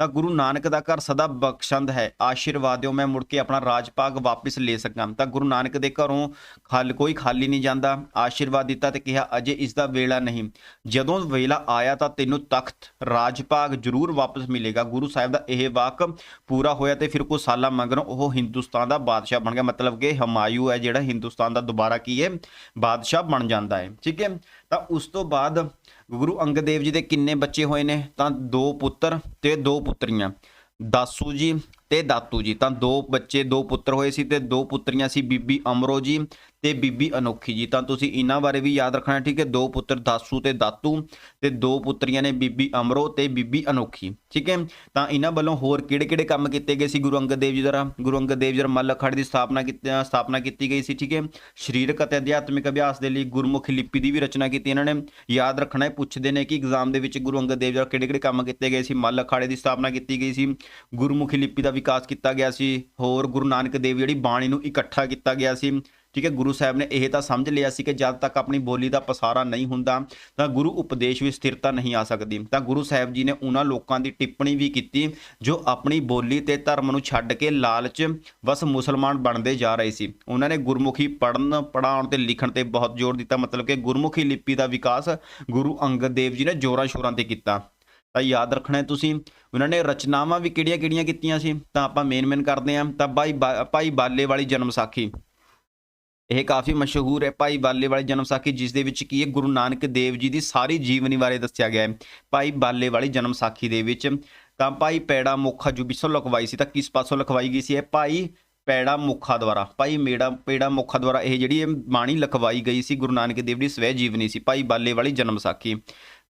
ਤਾਂ ਗੁਰੂ ਨਾਨਕ ਦਾ ਘਰ ਸਦਾ ਬਖਸ਼ੰਦ ਹੈ। ਆਸ਼ੀਰਵਾਦ ਦਿਓ, ਮੈਂ ਮੁੜ ਕੇ ਆਪਣਾ ਰਾਜ ਭਾਗ ਵਾਪਿਸ ਲੈ ਸਕਾਂ। ਤਾਂ ਗੁਰੂ ਨਾਨਕ ਦੇ ਘਰੋਂ ਖਾਲ, ਕੋਈ ਖਾਲੀ ਨਹੀਂ ਜਾਂਦਾ। ਆਸ਼ੀਰਵਾਦ ਦਿੱਤਾ ਤੇ ਕਿਹਾ, ਅਜੇ ਇਸ ਦਾ ਵੇਲਾ ਨਹੀਂ। ਜਦੋਂ ਵੇਲਾ ਆਇਆ ਤਾਂ ਤੈਨੂੰ ਤਖਤ ਰਾਜ ਭਾਗ ਜ਼ਰੂਰ ਵਾਪਸ ਮਿਲੇਗਾ। ਗੁਰੂ ਸਾਹਿਬ ਦਾ ਇਹ ਵਾਕ ਪੂਰਾ ਹੋਇਆ ਤੇ ਫਿਰ ਕੁਝ ਸਾਲਾਂ ਮਗਰੋਂ ਉਹ ਹਿੰਦੁਸਤਾਨ ਦਾ ਬਾਦਸ਼ਾਹ ਬਣ ਗਿਆ। ਮਤਲਬ ਕਿ ਹਮਾਯੂ ਹੈ ਜਿਹੜਾ ਹਿੰਦੁਸਤਾਨ ਦਾ ਦੁਬਾਰਾ ਕੀ ਹੈ? ਬਾਦਸ਼ਾਹ ਬਣ ਜਾਂਦਾ ਹੈ। ਠੀਕ ਹੈ? ਤਾਂ ਉਸ ਤੋਂ ਬਾਅਦ ਗੁਰੂ ਅੰਗਦ ਦੇਵ ਜੀ ਦੇ ਕਿੰਨੇ ਬੱਚੇ ਹੋਏ ਨੇ? ਤਾਂ ਦੋ ਪੁੱਤਰ ਤੇ ਦੋ ਪੁੱਤਰੀਆਂ। ਦਾਸੂ ਜੀ ਤੇ ਦਾਤੂ ਜੀ। ਤਾਂ ਦੋ ਬੱਚੇ, ਦੋ ਪੁੱਤਰ ਹੋਏ ਸੀ ਤੇ ਦੋ ਪੁੱਤਰੀਆਂ ਸੀ ਬੀਬੀ ਅਮਰੋ ਜੀ ਤੇ ਬੀਬੀ ਅਨੋਖੀ ਜੀ, ਤਾਂ ਤੁਸੀਂ ਇਹਨਾਂ ਬਾਰੇ ਵੀ ਯਾਦ ਰੱਖਣਾ, ਠੀਕ ਹੈ? ਦੋ ਪੁੱਤਰ ਦਾਸੂ ਤੇ ਦਾਤੂ ਤੇ ਦੋ ਪੁੱਤਰੀਆਂ ਨੇ ਬੀਬੀ ਅਮਰੋ ਤੇ ਬੀਬੀ ਅਨੋਖੀ, ਠੀਕ ਹੈ? ਤਾਂ ਇਹਨਾਂ ਵੱਲੋਂ ਹੋਰ ਕਿਹੜੇ-ਕਿਹੜੇ ਕੰਮ ਕੀਤੇ ਗਏ ਸੀ? ਗੁਰੂ ਅੰਗਦ ਦੇਵ ਜੀ ਦੁਆਰਾ, ਗੁਰੂ ਅੰਗਦ ਦੇਵ ਜੀ ਦੁਆਰਾ ਮੱਲ ਅਖਾੜੇ ਦੀ ਸਥਾਪਨਾ ਕੀਤੀ ਸਥਾਪਨਾ ਕੀਤੀ ਗਈ ਸੀ, ਠੀਕ ਹੈ? ਸਰੀਰਕ ਅਤੇ ਅਧਿਆਤਮਿਕ ਅਭਿਆਸ ਦੇ ਲਈ ਗੁਰਮੁਖੀ ਲਿਪੀ ਦੀ ਵੀ ਰਚਨਾ ਕੀਤੀ ਇਹਨਾਂ ਨੇ। ਯਾਦ ਰੱਖਣਾ ਹੈ ਪੁੱਛਦੇ ਨੇ ਕਿ ਐਗਜ਼ਾਮ ਦੇ ਵਿੱਚ ਗੁਰੂ ਅੰਗਦ ਦੇਵ ਜੀ ਦੁਆਰਾ ਕਿਹੜੇ-ਕਿਹੜੇ ਕੰਮ ਕੀਤੇ ਗਏ ਸੀ? ਮੱਲ ਅਖਾੜੇ ਦੀ ਸਥਾਪਨਾ ਕੀਤੀ ਗਈ ਸੀ। ਗੁਰਮੁਖੀ ਲਿਪੀ ਦਾ ਵਿਕਾਸ ਕੀਤਾ ਗਿਆ ਸੀ। ਹੋਰ ਗੁਰੂ ਨਾਨਕ ਦੇਵ ਜਿਹੜੀ ਬਾਣੀ ਨੂੰ ਇਕੱਠਾ ਕੀਤਾ ਗਿਆ ਸੀ। ਠੀਕ ਹੈ, ਗੁਰੂ ਸਾਹਿਬ ਨੇ ਇਹ ਤਾਂ ਸਮਝ ਲਿਆ ਸੀ ਕਿ ਜਦ ਤੱਕ ਆਪਣੀ ਬੋਲੀ ਦਾ ਪਸਾਰਾ ਨਹੀਂ ਹੁੰਦਾ, ਤਾਂ ਗੁਰੂ ਉਪਦੇਸ਼ ਵਿੱਚ ਸਥਿਰਤਾ ਨਹੀਂ ਆ ਸਕਦੀ। ਤਾਂ ਗੁਰੂ ਸਾਹਿਬ ਜੀ ਨੇ ਉਹਨਾਂ ਲੋਕਾਂ ਦੀ ਟਿੱਪਣੀ ਵੀ ਕੀਤੀ, ਜੋ ਆਪਣੀ ਬੋਲੀ ਤੇ ਧਰਮ ਨੂੰ ਛੱਡ ਕੇ ਲਾਲਚ ਵਸ ਮੁਸਲਮਾਨ ਬਣਦੇ ਜਾ ਰਹੇ ਸੀ। ਉਹਨਾਂ ਨੇ ਗੁਰਮੁਖੀ ਪੜਨ ਪੜਾਉਣ ਤੇ ਲਿਖਣ ਤੇ ਬਹੁਤ ਜ਼ੋਰ ਦਿੱਤਾ, ਮਤਲਬ ਕਿ ਗੁਰਮੁਖੀ ਲਿਪੀ ਦਾ ਵਿਕਾਸ ਗੁਰੂ ਅੰਗਦ ਦੇਵ ਜੀ ਨੇ ਜੋਰਾਂ ਸ਼ੋਰਾਂ ਤੇ ਕੀਤਾ। ਤਾਂ ਯਾਦ ਰੱਖਣਾ ਹੈ ਤੁਸੀਂ, ਉਹਨਾਂ ਨੇ ਰਚਨਾਵਾਂ ਵੀ ਕਿਹੜੀਆਂ-ਕਿਹੜੀਆਂ ਕੀਤੀਆਂ ਸੀ? ਤਾਂ ਆਪਾਂ ਮੇਨ ਮੇਨ ਕਰਦੇ ਹਾਂ, ਤਾਂ ਭਾਈ ਬਾ- ਭਾਈ ਬਾਲੇ ਵਾਲੀ ਜਨਮ ਸਾਖੀ। ਇਹ ਕਾਫੀ ਮਸ਼ਹੂਰ ਹੈ ਭਾਈ ਬਾਲੇ ਵਾਲੀ ਜਨਮ ਸਾਖੀ ਜਿਸ ਦੇ ਵਿੱਚ ਕੀ ਹੈ, ਗੁਰੂ ਨਾਨਕ ਦੇਵ ਜੀ ਦੀ ਸਾਰੀ ਜੀਵਨੀ ਬਾਰੇ ਦੱਸਿਆ ਗਿਆ ਹੈ। ਭਾਈ ਬਾਲੇ ਵਾਲੀ ਜਨਮ ਸਾਖੀ ਦੇ ਵਿੱਚ ਤਾਂ ਭਾਈ ਪੈੜਾ ਮੁਖਾ ਜੋ ਵਿਸੋਂ ਲਿਖਵਾਈ ਸੀ, ਤਾਂ ਕਿਸ ਪਾਸੋਂ ਲਿਖਵਾਈ ਗਈ ਸੀ ਇਹ ਭਾਈ ਪੈੜਾ ਮੁਖਾ ਦੁਆਰਾ, ਭਾਈ ਮੇੜਾ, ਪੈੜਾ ਮੁਖਾ ਦੁਆਰਾ ਇਹ ਜਿਹੜੀ ਬਾਣੀ ਲਿਖਵਾਈ ਗਈ ਸੀ ਗੁਰੂ ਨਾਨਕ ਦੇਵ ਦੀ ਸਵੈ ਜੀਵਨੀ ਸੀ, ਭਾਈ ਬਾਲੇ ਵਾਲੀ ਜਨਮ ਸਾਖੀ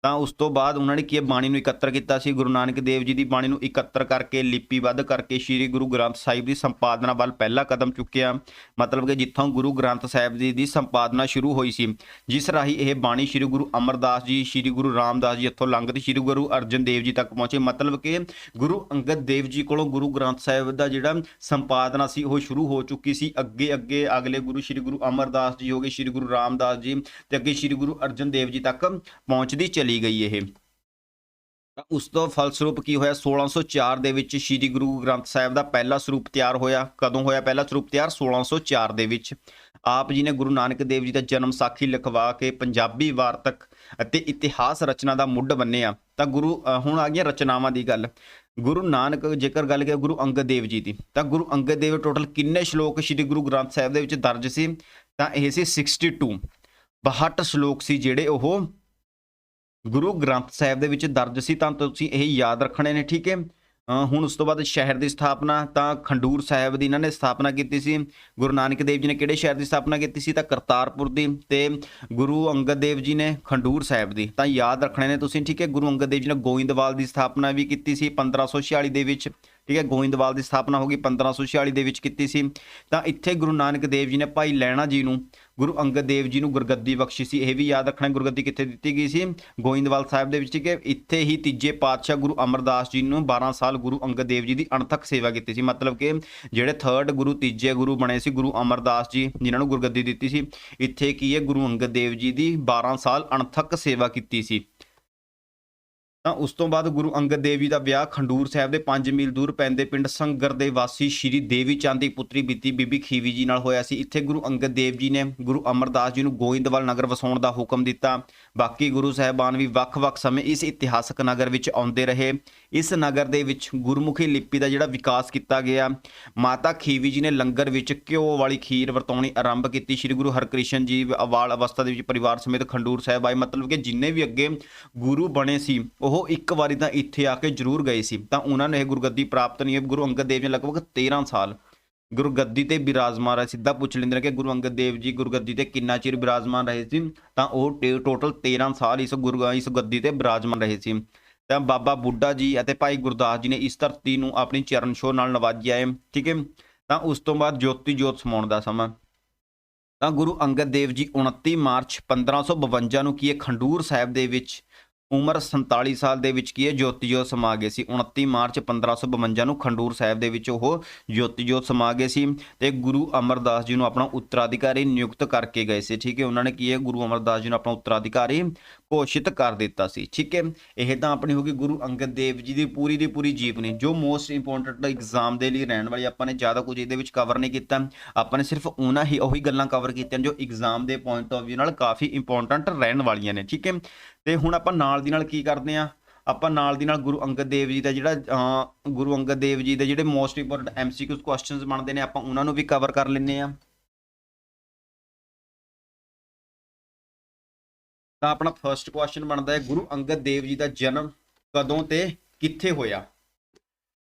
ਤਾਂ ਉਸ ਤੋਂ ਬਾਅਦ ਉਹਨਾਂ ਨੇ ਕੀ ਹੈ, ਬਾਣੀ ਨੂੰ ਇਕੱਤਰ ਕੀਤਾ ਸੀ। ਗੁਰੂ ਨਾਨਕ ਦੇਵ ਜੀ ਦੀ ਬਾਣੀ ਨੂੰ ਇਕੱਤਰ ਕਰਕੇ ਲਿਪੀਬੱਧ ਕਰਕੇ ਸ੍ਰੀ ਗੁਰੂ ਗ੍ਰੰਥ ਸਾਹਿਬ ਦੀ ਸੰਪਾਦਨਾ ਵੱਲ ਪਹਿਲਾ ਕਦਮ ਚੁੱਕਿਆ। ਮਤਲਬ ਕਿ ਜਿੱਥੋਂ ਗੁਰੂ ਗ੍ਰੰਥ ਸਾਹਿਬ ਜੀ ਦੀ ਸੰਪਾਦਨਾ ਸ਼ੁਰੂ ਹੋਈ ਸੀ ਜਿਸ ਰਾਹੀਂ ਇਹ ਬਾਣੀ ਸ੍ਰੀ ਗੁਰੂ ਅਮਰਦਾਸ ਜੀ ਸ੍ਰੀ ਗੁਰੂ ਰਾਮਦਾਸ ਜੀ ਇੱਥੋਂ ਲੰਘਦੀ ਸ੍ਰੀ ਗੁਰੂ ਅਰਜਨ ਦੇਵ ਜੀ ਤੱਕ ਪਹੁੰਚੇ। ਮਤਲਬ ਕਿ ਗੁਰੂ ਅੰਗਦ ਦੇਵ ਜੀ ਕੋਲੋਂ ਗੁਰੂ ਗ੍ਰੰਥ ਸਾਹਿਬ ਦਾ ਜਿਹੜਾ ਸੰਪਾਦਨਾ ਸੀ ਉਹ ਸ਼ੁਰੂ ਹੋ ਚੁੱਕੀ ਸੀ। ਅੱਗੇ ਅੱਗੇ ਅਗਲੇ ਗੁਰੂ ਸ੍ਰੀ ਗੁਰੂ ਅਮਰਦਾਸ ਜੀ ਹੋ ਗਏ ਸ੍ਰੀ ਗੁਰੂ ਰਾਮਦਾਸ ਜੀ ਤੇ ਅੱਗੇ ਸ੍ਰੀ ਗੁਰੂ ਅਰਜਨ ਦੇਵ ਜੀ ਤੱਕ ਪਹੁੰਚਦੀ ਚਲੀ ਗਈ ਇਹ। ਉਸ ਤੋਂ ਫਲਸਰੂਪ ਕੀ ਹੋਇਆ? 1604 ਦੇ ਵਿੱਚ ਸ੍ਰੀ ਗੁਰੂ ਗ੍ਰੰਥ ਸਾਹਿਬ ਦਾ ਪਹਿਲਾ ਸਰੂਪ ਤਿਆਰ ਹੋਇਆ। ਕਦੋਂ ਹੋਇਆ ਪਹਿਲਾ ਸਰੂਪ ਤਿਆਰ? 1604 ਦੇ ਵਿੱਚ। ਆਪ ਜੀ ਨੇ ਗੁਰੂ ਨਾਨਕ ਦੇਵ ਜੀ ਦਾ ਜਨਮ ਸਾਖੀ ਲਿਖਵਾ ਕੇ ਪੰਜਾਬੀ ਵਾਰਤਕ ਅਤੇ ਇਤਿਹਾਸ ਰਚਨਾ ਦਾ ਮੁੱਢ ਬੰਨਿਆ। ਤਾਂ ਗੁਰੂ ਅ, ਹੁਣ ਆ ਗਈਆਂ ਰਚਨਾਵਾਂ ਦੀ ਗੱਲ। ਗੁਰੂ ਨਾਨਕ ਜੇਕਰ ਗੱਲ ਕਰੀਏ ਗੁਰੂ ਅੰਗਦ ਦੇਵ ਜੀ ਦੀ ਤਾਂ ਗੁਰੂ ਅੰਗਦ ਦੇਵ ਟੋਟਲ ਕਿੰਨੇ ਸ਼ਲੋਕ ਸ੍ਰੀ ਗੁਰੂ ਗ੍ਰੰਥ ਸਾਹਿਬ ਦੇ ਵਿੱਚ ਦਰਜ ਸੀ? ਤਾਂ ਇਹ ਸੀ 62 62 ਸ਼ਲੋਕ ਸੀ ਜਿਹੜੇ ਉਹ ਗੁਰੂ ਗ੍ਰੰਥ ਸਾਹਿਬ ਦੇ ਵਿੱਚ ਦਰਜ ਸੀ, ਤਾਂ ਤੁਸੀਂ ਇਹ ਯਾਦ ਰੱਖਣੇ ਨੇ, ਠੀਕ ਹੈ? ਹੁਣ ਉਸ ਤੋਂ ਬਾਅਦ ਸ਼ਹਿਰ ਦੀ ਸਥਾਪਨਾ, ਤਾਂ ਖੰਡੂਰ ਸਾਹਿਬ ਦੀ ਇਹਨਾਂ ਨੇ ਸਥਾਪਨਾ ਕੀਤੀ ਸੀ। ਗੁਰੂ ਨਾਨਕ ਦੇਵ ਜੀ ਨੇ ਕਿਹੜੇ ਸ਼ਹਿਰ ਦੀ ਸਥਾਪਨਾ ਕੀਤੀ ਸੀ? ਤਾਂ ਕਰਤਾਰਪੁਰ ਦੀ ਤੇ ਗੁਰੂ ਅੰਗਦ ਦੇਵ ਜੀ ਨੇ ਖੰਡੂਰ ਸਾਹਿਬ ਦੀ। ਤਾਂ ਯਾਦ ਰੱਖਣੇ ਨੇ ਤੁਸੀਂ, ਠੀਕ ਹੈ? ਗੁਰੂ ਅੰਗਦ ਦੇਵ ਜੀ ਨੇ ਗੋਇੰਦਵਾਲ ਦੀ ਸਥਾਪਨਾ ਵੀ ਕੀਤੀ ਸੀ 1546 ਦੇ ਵਿੱਚ। ਠੀਕ ਹੈ, ਗੋਇੰਦਵਾਲ ਦੀ ਸਥਾਪਨਾ ਹੋ ਗਈ 1546 ਦੇ ਵਿੱਚ ਕੀਤੀ ਸੀ। ਤਾਂ ਇੱਥੇ ਗੁਰੂ ਨਾਨਕ ਦੇਵ ਜੀ ਨੇ ਭਾਈ ਲੈਣਾ ਜੀ ਨੂੰ, ਗੁਰੂ ਅੰਗਦ ਦੇਵ ਜੀ ਨੂੰ ਗੁਰਗੱਦੀ ਬਖਸ਼ੀ ਸੀ। ਇਹ ਵੀ ਯਾਦ ਰੱਖਣਾ ਗੁਰਗੱਦੀ ਕਿੱਥੇ ਦਿੱਤੀ ਗਈ ਸੀ? ਗੋਇੰਦਵਾਲ ਸਾਹਿਬ ਦੇ ਵਿੱਚ ਕਿ ਇੱਥੇ ਹੀ ਤੀਜੇ ਪਾਤਸ਼ਾਹ ਗੁਰੂ ਅਮਰਦਾਸ ਜੀ ਨੂੰ 12 ਸਾਲ ਗੁਰੂ ਅੰਗਦ ਦੇਵ ਜੀ ਦੀ ਅਣਥੱਕ ਸੇਵਾ ਕੀਤੀ ਸੀ। ਮਤਲਬ ਕਿ ਜਿਹੜੇ ਥਰਡ ਗੁਰੂ, ਤੀਜੇ ਗੁਰੂ ਬਣੇ ਸੀ, ਗੁਰੂ ਅਮਰਦਾਸ ਜੀ, ਜਿਨ੍ਹਾਂ ਨੂੰ ਗੁਰਗੱਦੀ ਦਿੱਤੀ ਸੀ। ਇੱਥੇ ਕੀ ਹੈ, ਗੁਰੂ ਅੰਗਦ ਦੇਵ ਜੀ ਦੀ 12 ਸਾਲ ਅਣਥੱਕ ਸੇਵਾ ਕੀਤੀ ਸੀ। ਤਾਂ ਉਸ ਤੋਂ ਬਾਅਦ ਗੁਰੂ ਅੰਗਦ ਦੇਵ ਜੀ ਦਾ ਵਿਆਹ ਖੰਡੂਰ ਸਾਹਿਬ ਦੇ 5 ਮੀਲ ਦੂਰ ਪੈਂਦੇ ਪਿੰਡ ਸੰਗਰ ਦੇ ਵਾਸੀ ਸ਼੍ਰੀ ਦੇਵੀ ਚੰਦ ਦੀ ਪੁੱਤਰੀ ਬੀਤੀ ਬੀਬੀ ਖੀਵੀ ਜੀ ਨਾਲ ਹੋਇਆ ਸੀ। ਇੱਥੇ ਗੁਰੂ ਅੰਗਦ ਦੇਵ ਜੀ ਨੇ ਗੁਰੂ ਅਮਰਦਾਸ ਜੀ ਨੂੰ ਗੋਇੰਦਵਾਲ ਨਗਰ ਵਸਾਉਣ ਦਾ ਹੁਕਮ ਦਿੱਤਾ। ਬਾਕੀ ਗੁਰੂ ਸਾਹਿਬਾਨ ਵੀ ਵੱਖ-ਵੱਖ ਸਮੇਂ ਇਸ ਇਤਿਹਾਸਕ ਨਗਰ ਵਿੱਚ ਆਉਂਦੇ ਰਹੇ। ਇਸ ਨਗਰ ਦੇ ਵਿੱਚ ਗੁਰਮੁਖੀ ਲਿਪੀ ਦਾ ਜਿਹੜਾ ਵਿਕਾਸ ਕੀਤਾ ਗਿਆ, ਮਾਤਾ ਖੀਵੀ ਜੀ ਨੇ ਲੰਗਰ ਵਿੱਚ ਘਿਓ ਵਾਲੀ ਖੀਰ ਵਰਤਾਉਣੀ ਆਰੰਭ ਕੀਤੀ। ਸ੍ਰੀ ਗੁਰੂ ਹਰਕ੍ਰਿਸ਼ਨ ਜੀ ਅਵਾਲ ਅਵਸਥਾ ਦੇ ਵਿੱਚ ਪਰਿਵਾਰ ਸਮੇਤ ਖੰਡੂਰ ਸਾਹਿਬ ਆਏ। ਮਤਲਬ ਕਿ ਜਿੰਨੇ ਵੀ ਅੱਗੇ ਗੁਰੂ ਬਣੇ ਸੀ, ਉਹ ਇੱਕ ਵਾਰੀ ਤਾਂ ਇੱਥੇ ਆ ਕੇ ਜ਼ਰੂਰ ਗਏ ਸੀ। ਤਾਂ ਉਹਨਾਂ ਨੇ ਇਹ ਗੁਰਗੱਦੀ ਪ੍ਰਾਪਤ ਨਹੀਂ ਹੈ ਗੁਰੂ ਅੰਗਦ ਦੇਵ ਜੀ ਲਗਭਗ 13 ਸਾਲ ਗੁਰਗੱਦੀ ਤੇ ਬਿਰਾਜਮਾਨ ਰਹੇ, ਸਿੱਧਾ ਪੁੱਛ ਲੈਂਦੇ ਨੇ ਕਿ ਗੁਰੂ ਅੰਗਦ ਦੇਵ ਜੀ ਗੁਰਗੱਦੀ ਤੇ ਕਿੰਨਾ ਚਿਰ ਵਿਰਾਜਮਾਨ ਰਹੇ ਸੀ? ਤਾਂ ਉਹ ਟੋਟਲ 13 ਸਾਲ ਇਸ ਗੁਰੂ ਇਸ ਗੱਦੀ ਤੇ ਬਿਰਾਜਮਾਨ ਰਹੇ ਸੀ। ਤਾਂ ਬਾਬਾ ਬੁੱਢਾ ਜੀ ਅਤੇ ਭਾਈ ਗੁਰਦਾਸ ਜੀ ਨੇ ਇਸ ਧਰਤੀ ਨੂੰ ਆਪਣੀ ਚਰਨ ਛੋਹ ਨਾਲ ਨਵਾਜਿਆ ਹੈ ਠੀਕ ਹੈ? ਤਾਂ ਉਸ ਤੋਂ ਬਾਅਦ ਜੋਤੀ ਜੋਤ ਸਮਾਉਣ ਦਾ ਸਮਾਂ। ਤਾਂ ਗੁਰੂ ਅੰਗਦ ਦੇਵ ਜੀ 29 ਮਾਰਚ 1552 ਨੂੰ ਕੀ ਹੈ ਖੰਡੂਰ ਸਾਹਿਬ ਦੇ ਵਿੱਚ ਉਮਰ 47 ਸਾਲ ਦੇ ਵਿੱਚ ਕੀ ਹੈ? ਜੋਤੀ ਜੋਤ ਸਮਾ ਗਏ ਸੀ। 29 ਮਾਰਚ 1552 ਨੂੰ ਖੰਡੂਰ ਸਾਹਿਬ ਦੇ ਵਿੱਚ ਉਹ ਜੋਤੀ ਜੋਤ ਸਮਾ ਗਏ ਸੀ ਤੇ ਗੁਰੂ ਅਮਰਦਾਸ ਜੀ ਨੂੰ ਆਪਣਾ ਉੱਤਰਾਧਿਕਾਰੀ ਨਿਯੁਕਤ ਕਰਕੇ ਗਏ ਸੀ। ਠੀਕ ਹੈ, ਉਹਨਾਂ ਨੇ ਕੀ ਹੈ? ਗੁਰੂ ਅਮਰਦਾਸ ਜੀ ਨੂੰ ਆਪਣਾ ਉੱਤਰਾਧਿਕਾਰੀ ਘੋਸ਼ਿਤ ਕਰ ਦਿੱਤਾ ਸੀ। ਠੀਕ ਹੈ? ਇਹ ਤਾਂ ਆਪਣੀ ਹੋ ਗਈ ਗੁਰੂ ਅੰਗਦ ਦੇਵ ਜੀ ਦੀ ਪੂਰੀ ਦੀ ਪੂਰੀ ਜੀਵਨੀ, ਜੋ ਮੋਸਟ ਇੰਪੋਰਟੈਂਟ ਐਗਜ਼ਾਮ ਦੇ ਲਈ ਰਹਿਣ ਵਾਲੀ ਆਪਾਂ ਨੇ, ਜ਼ਿਆਦਾ ਕੁਝ ਇਹਦੇ ਵਿੱਚ ਕਵਰ ਨਹੀਂ ਕੀਤਾ। ਆਪਾਂ ਨੇ ਸਿਰਫ ਉਹਨਾਂ ਹੀ ਉਹੀ ਗੱਲਾਂ ਕਵਰ ਕੀਤੀਆਂ ਜੋ ਐਗਜ਼ਾਮ ਦੇ ਪੁਆਇੰਟ ਆਫ View ਨਾਲ ਕਾਫੀ ਇੰਪੋਰਟੈਂਟ ਰਹਿਣ ਵਾਲੀਆਂ ਨੇ। ਠੀਕ ਹੈ? ਤੇ ਹੁਣ ਆਪਾਂ ਨਾਲ ਦੀ ਨਾਲ ਕੀ ਕਰਦੇ ਆ ਆਪਾਂ ਨਾਲ ਦੀ ਨਾਲ ਗੁਰੂ ਅੰਗਦ ਦੇਵ ਜੀ ਦਾ ਜਿਹੜਾ ਗੁਰੂ ਅੰਗਦ ਦੇਵ ਜੀ ਦੇ ਜਿਹੜੇ ਮੋਸਟ ਇੰਪੋਰਟੈਂਟ ਐਮਸੀਕਿਊ ਕੁਐਸਚਨਸ ਬਣਦੇ ਨੇ, ਆਪਾਂ ਉਹਨਾਂ ਨੂੰ ਵੀ ਕਵਰ ਕਰ ਲੈਂਦੇ ਆ ਤਾਂ ਆਪਣਾ ਫਰਸਟ ਕੁਐਸਚਨ ਬਣਦਾ ਹੈ, ਗੁਰੂ ਅੰਗਦ ਦੇਵ ਜੀ ਦਾ ਜਨਮ ਕਦੋਂ ਤੇ ਕਿੱਥੇ ਹੋਇਆ?